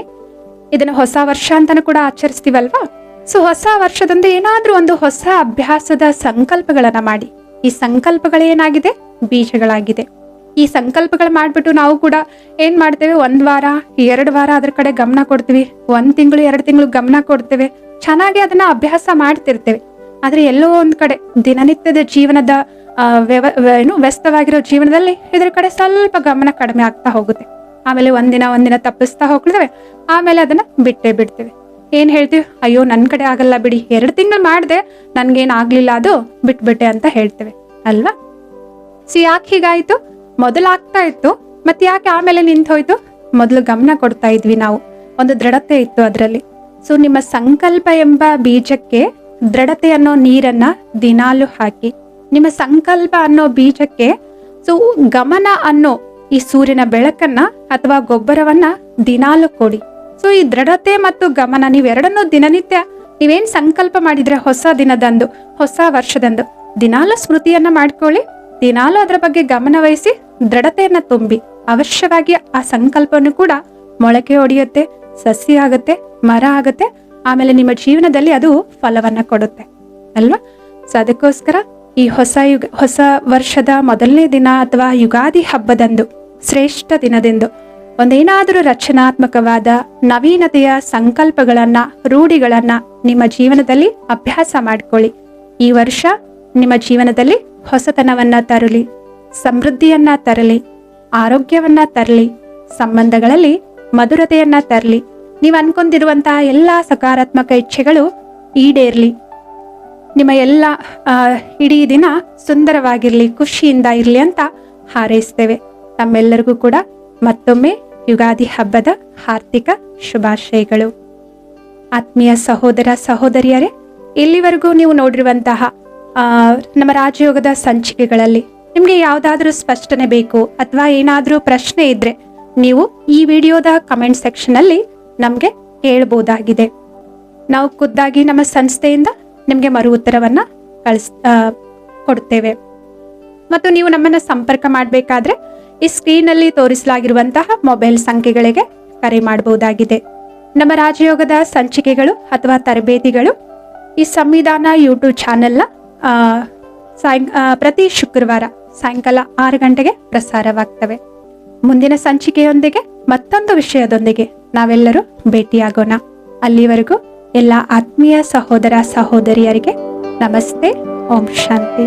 ಇದನ್ನ ಹೊಸ ವರ್ಷ ಅಂತಾನು ಕೂಡ ಆಚರಿಸ್ತೀವಲ್ವಾ? ಸೊ ಹೊಸ ವರ್ಷದಂದು ಏನಾದರೂ ಒಂದು ಹೊಸ ಅಭ್ಯಾಸದ ಸಂಕಲ್ಪಗಳನ್ನು ಮಾಡಿ. ಈ ಸಂಕಲ್ಪಗಳೇನಾಗಿದೆ? ಬೀಜಗಳಾಗಿದೆ. ಈ ಸಂಕಲ್ಪಗಳು ಮಾಡಿಬಿಟ್ಟು ನಾವು ಕೂಡ ಏನು ಮಾಡ್ತೇವೆ? ಒಂದ್ ವಾರ, ಎರಡು ವಾರ ಅದ್ರ ಕಡೆ ಗಮನ ಕೊಡ್ತೀವಿ. ಒಂದ್ ತಿಂಗಳು, ಎರಡು ತಿಂಗಳು ಗಮನ ಕೊಡ್ತೇವೆ. ಚೆನ್ನಾಗಿ ಅದನ್ನ ಅಭ್ಯಾಸ ಮಾಡ್ತಿರ್ತೇವೆ. ಆದರೆ ಎಲ್ಲೋ ಒಂದ್ ಕಡೆ ದಿನನಿತ್ಯದ ಜೀವನದ ವ್ಯವ, ಏನು ವ್ಯಸ್ತವಾಗಿರೋ ಜೀವನದಲ್ಲಿ ಇದ್ರ ಕಡೆ ಸ್ವಲ್ಪ ಗಮನ ಕಡಿಮೆ ಆಗ್ತಾ ಹೋಗುತ್ತೆ. ಆಮೇಲೆ ಒಂದಿನ ಒಂದಿನ ತಪ್ಪಿಸ್ತಾ ಹೋಗ್ತೇವೆ. ಆಮೇಲೆ ಅದನ್ನ ಬಿಟ್ಟೇ ಬಿಡ್ತೇವೆ. ಏನ್ ಹೇಳ್ತೀವಿ ಅಯ್ಯೋ, ನನ್ ಕಡೆ ಆಗಲ್ಲ ಬಿಡಿ. ಎರಡು ತಿಂಗಳು ಮಾಡಿದೆ, ನನ್ಗೇನ್ ಆಗ್ಲಿಲ್ಲ ಅದು, ಬಿಟ್ಬಿಟ್ಟೆ ಅಂತ ಹೇಳ್ತೇವೆ. ಅಲ್ವಾ? ಸಿ, ಯಾಕೆ ಹೀಗಾಯ್ತು? ಮೊದಲು ಆಗ್ತಾ ಇತ್ತು, ಮತ್ತೆ ಯಾಕೆ ಆಮೇಲೆ ನಿಂತು ಹೋಯ್ತು? ಮೊದಲು ಗಮನ ಕೊಡ್ತಾ ಇದ್ವಿ ನಾವು. ಒಂದು ದೃಢತೆ ಇತ್ತು ಅದರಲ್ಲಿ. ಸೊ, ನಿಮ್ಮ ಸಂಕಲ್ಪ ಎಂಬ ಬೀಜಕ್ಕೆ ದೃಢತೆ ಅನ್ನೋ ನೀರನ್ನ ದಿನಾಲು ಹಾಕಿ. ನಿಮ್ಮ ಸಂಕಲ್ಪ ಅನ್ನೋ ಬೀಜಕ್ಕೆ, ಸೊ, ಗಮನ ಅನ್ನೋ ಈ ಸೂರ್ಯನ ಬೆಳಕನ್ನ ಅಥವಾ ಗೊಬ್ಬರವನ್ನ ದಿನಾಲು ಕೊಡಿ. ಸೊ ಈ ದೃಢತೆ ಮತ್ತು ಗಮನ ನೀವೆರಡನ್ನೂ ದಿನನಿತ್ಯ ನೀವೇನ್ ಸಂಕಲ್ಪ ಮಾಡಿದ್ರೆ ಹೊಸ ದಿನದಂದು, ಹೊಸ ವರ್ಷದಂದು, ದಿನಾಲು ಸ್ಮೃತಿಯನ್ನ ಮಾಡ್ಕೊಳ್ಳಿ. ದಿನಾಲು ಅದರ ಬಗ್ಗೆ ಗಮನ ವಹಿಸಿ, ದೃಢತೆಯನ್ನ ತುಂಬಿ, ಅವಶ್ಯವಾಗಿ ಆ ಸಂಕಲ್ಪವನ್ನು ಕೂಡ ಮೊಳಕೆ ಹೊಡೆಯುತ್ತೆ ಸಸಿ ಆಗುತ್ತೆ, ಮರ ಆಗುತ್ತೆ. ಆಮೇಲೆ ನಿಮ್ಮ ಜೀವನದಲ್ಲಿ ಅದು ಫಲವನ್ನ ಕೊಡುತ್ತೆ. ಅಲ್ವಾ? ಸೊ ಅದಕ್ಕೋಸ್ಕರ ಈ ಹೊಸ ಯುಗ, ಹೊಸ ವರ್ಷದ ಮೊದಲನೇ ದಿನ ಅಥವಾ ಯುಗಾದಿ ಹಬ್ಬದಂದು, ಶ್ರೇಷ್ಠ ದಿನದಂದು ಒಂದೇನಾದರೂ ರಚನಾತ್ಮಕವಾದ ನವೀನತೆಯ ಸಂಕಲ್ಪಗಳನ್ನ, ರೂಢಿಗಳನ್ನ ನಿಮ್ಮ ಜೀವನದಲ್ಲಿ ಅಭ್ಯಾಸ ಮಾಡಿಕೊಳ್ಳಿ. ಈ ವರ್ಷ ನಿಮ್ಮ ಜೀವನದಲ್ಲಿ ಹೊಸತನವನ್ನ ತರಲಿ, ಸಮೃದ್ಧಿಯನ್ನ ತರಲಿ, ಆರೋಗ್ಯವನ್ನ ತರಲಿ, ಸಂಬಂಧಗಳಲ್ಲಿ ಮಧುರತೆಯನ್ನ ತರಲಿ. ನೀವು ಅನ್ಕೊಂಡಿರುವಂತಹ ಎಲ್ಲ ಸಕಾರಾತ್ಮಕ ಇಚ್ಛೆಗಳು ಈಡೇರ್ಲಿ. ನಿಮ್ಮ ಎಲ್ಲ ಇಡೀ ದಿನ ಸುಂದರವಾಗಿರಲಿ, ಖುಷಿಯಿಂದ ಇರಲಿ ಅಂತ ಹಾರೈಸ್ತೇವೆ. ತಮ್ಮೆಲ್ಲರಿಗೂ ಕೂಡ ಮತ್ತೊಮ್ಮೆ ಯುಗಾದಿ ಹಬ್ಬದ ಹಾರ್ದಿಕ ಶುಭಾಶಯಗಳು. ಆತ್ಮೀಯ ಸಹೋದರ ಸಹೋದರಿಯರೇ, ಇಲ್ಲಿವರೆಗೂ ನೀವು ನೋಡಿರುವಂತಹ ನಮ್ಮ ರಾಜಯೋಗದ ಸಂಚಿಕೆಗಳಲ್ಲಿ ನಿಮಗೆ ಯಾವುದಾದ್ರೂ ಸ್ಪಷ್ಟನೆ ಬೇಕು ಅಥವಾ ಏನಾದರೂ ಪ್ರಶ್ನೆ ಇದ್ರೆ ನೀವು ಈ ವಿಡಿಯೋದ ಕಮೆಂಟ್ ಸೆಕ್ಷನ್ ಅಲ್ಲಿ ನಮಗೆ ಕೇಳಬಹುದಾಗಿದೆ ನಾವು ಖುದ್ದಾಗಿ ನಮ್ಮ ಸಂಸ್ಥೆಯಿಂದ ನಿಮಗೆ ಮರು ಉತ್ತರವನ್ನು ಕಳಿಸ್ ಕೊಡ್ತೇವೆ. ಮತ್ತು ನೀವು ನಮ್ಮನ್ನು ಸಂಪರ್ಕ ಮಾಡಬೇಕಾದ್ರೆ ಈ ಸ್ಕ್ರೀನಲ್ಲಿ ತೋರಿಸಲಾಗಿರುವಂತಹ ಮೊಬೈಲ್ ಸಂಖ್ಯೆಗಳಿಗೆ ಕರೆ ಮಾಡಬಹುದಾಗಿದೆ. ನಮ್ಮ ರಾಜಯೋಗದ ಸಂಚಿಕೆಗಳು ಅಥವಾ ತರಬೇತಿಗಳು ಈ ಸಂವಿಧಾನ ಯೂಟ್ಯೂಬ್ ಚಾನೆಲ್ನ ಸಾಯಂ ಪ್ರತಿ ಶುಕ್ರವಾರ ಸಾಯಂಕಾಲ ಆರು ಗಂಟೆಗೆ ಪ್ರಸಾರವಾಗ್ತವೆ. ಮುಂದಿನ ಸಂಚಿಕೆಯೊಂದಿಗೆ ಮತ್ತೊಂದು ವಿಷಯದೊಂದಿಗೆ ನಾವೆಲ್ಲರೂ ಭೇಟಿಯಾಗೋಣ. ಅಲ್ಲಿವರೆಗೂ ಎಲ್ಲ ಆತ್ಮೀಯ ಸಹೋದರ ಸಹೋದರಿಯರಿಗೆ ನಮಸ್ತೆ, ಓಂ ಶಾಂತಿ.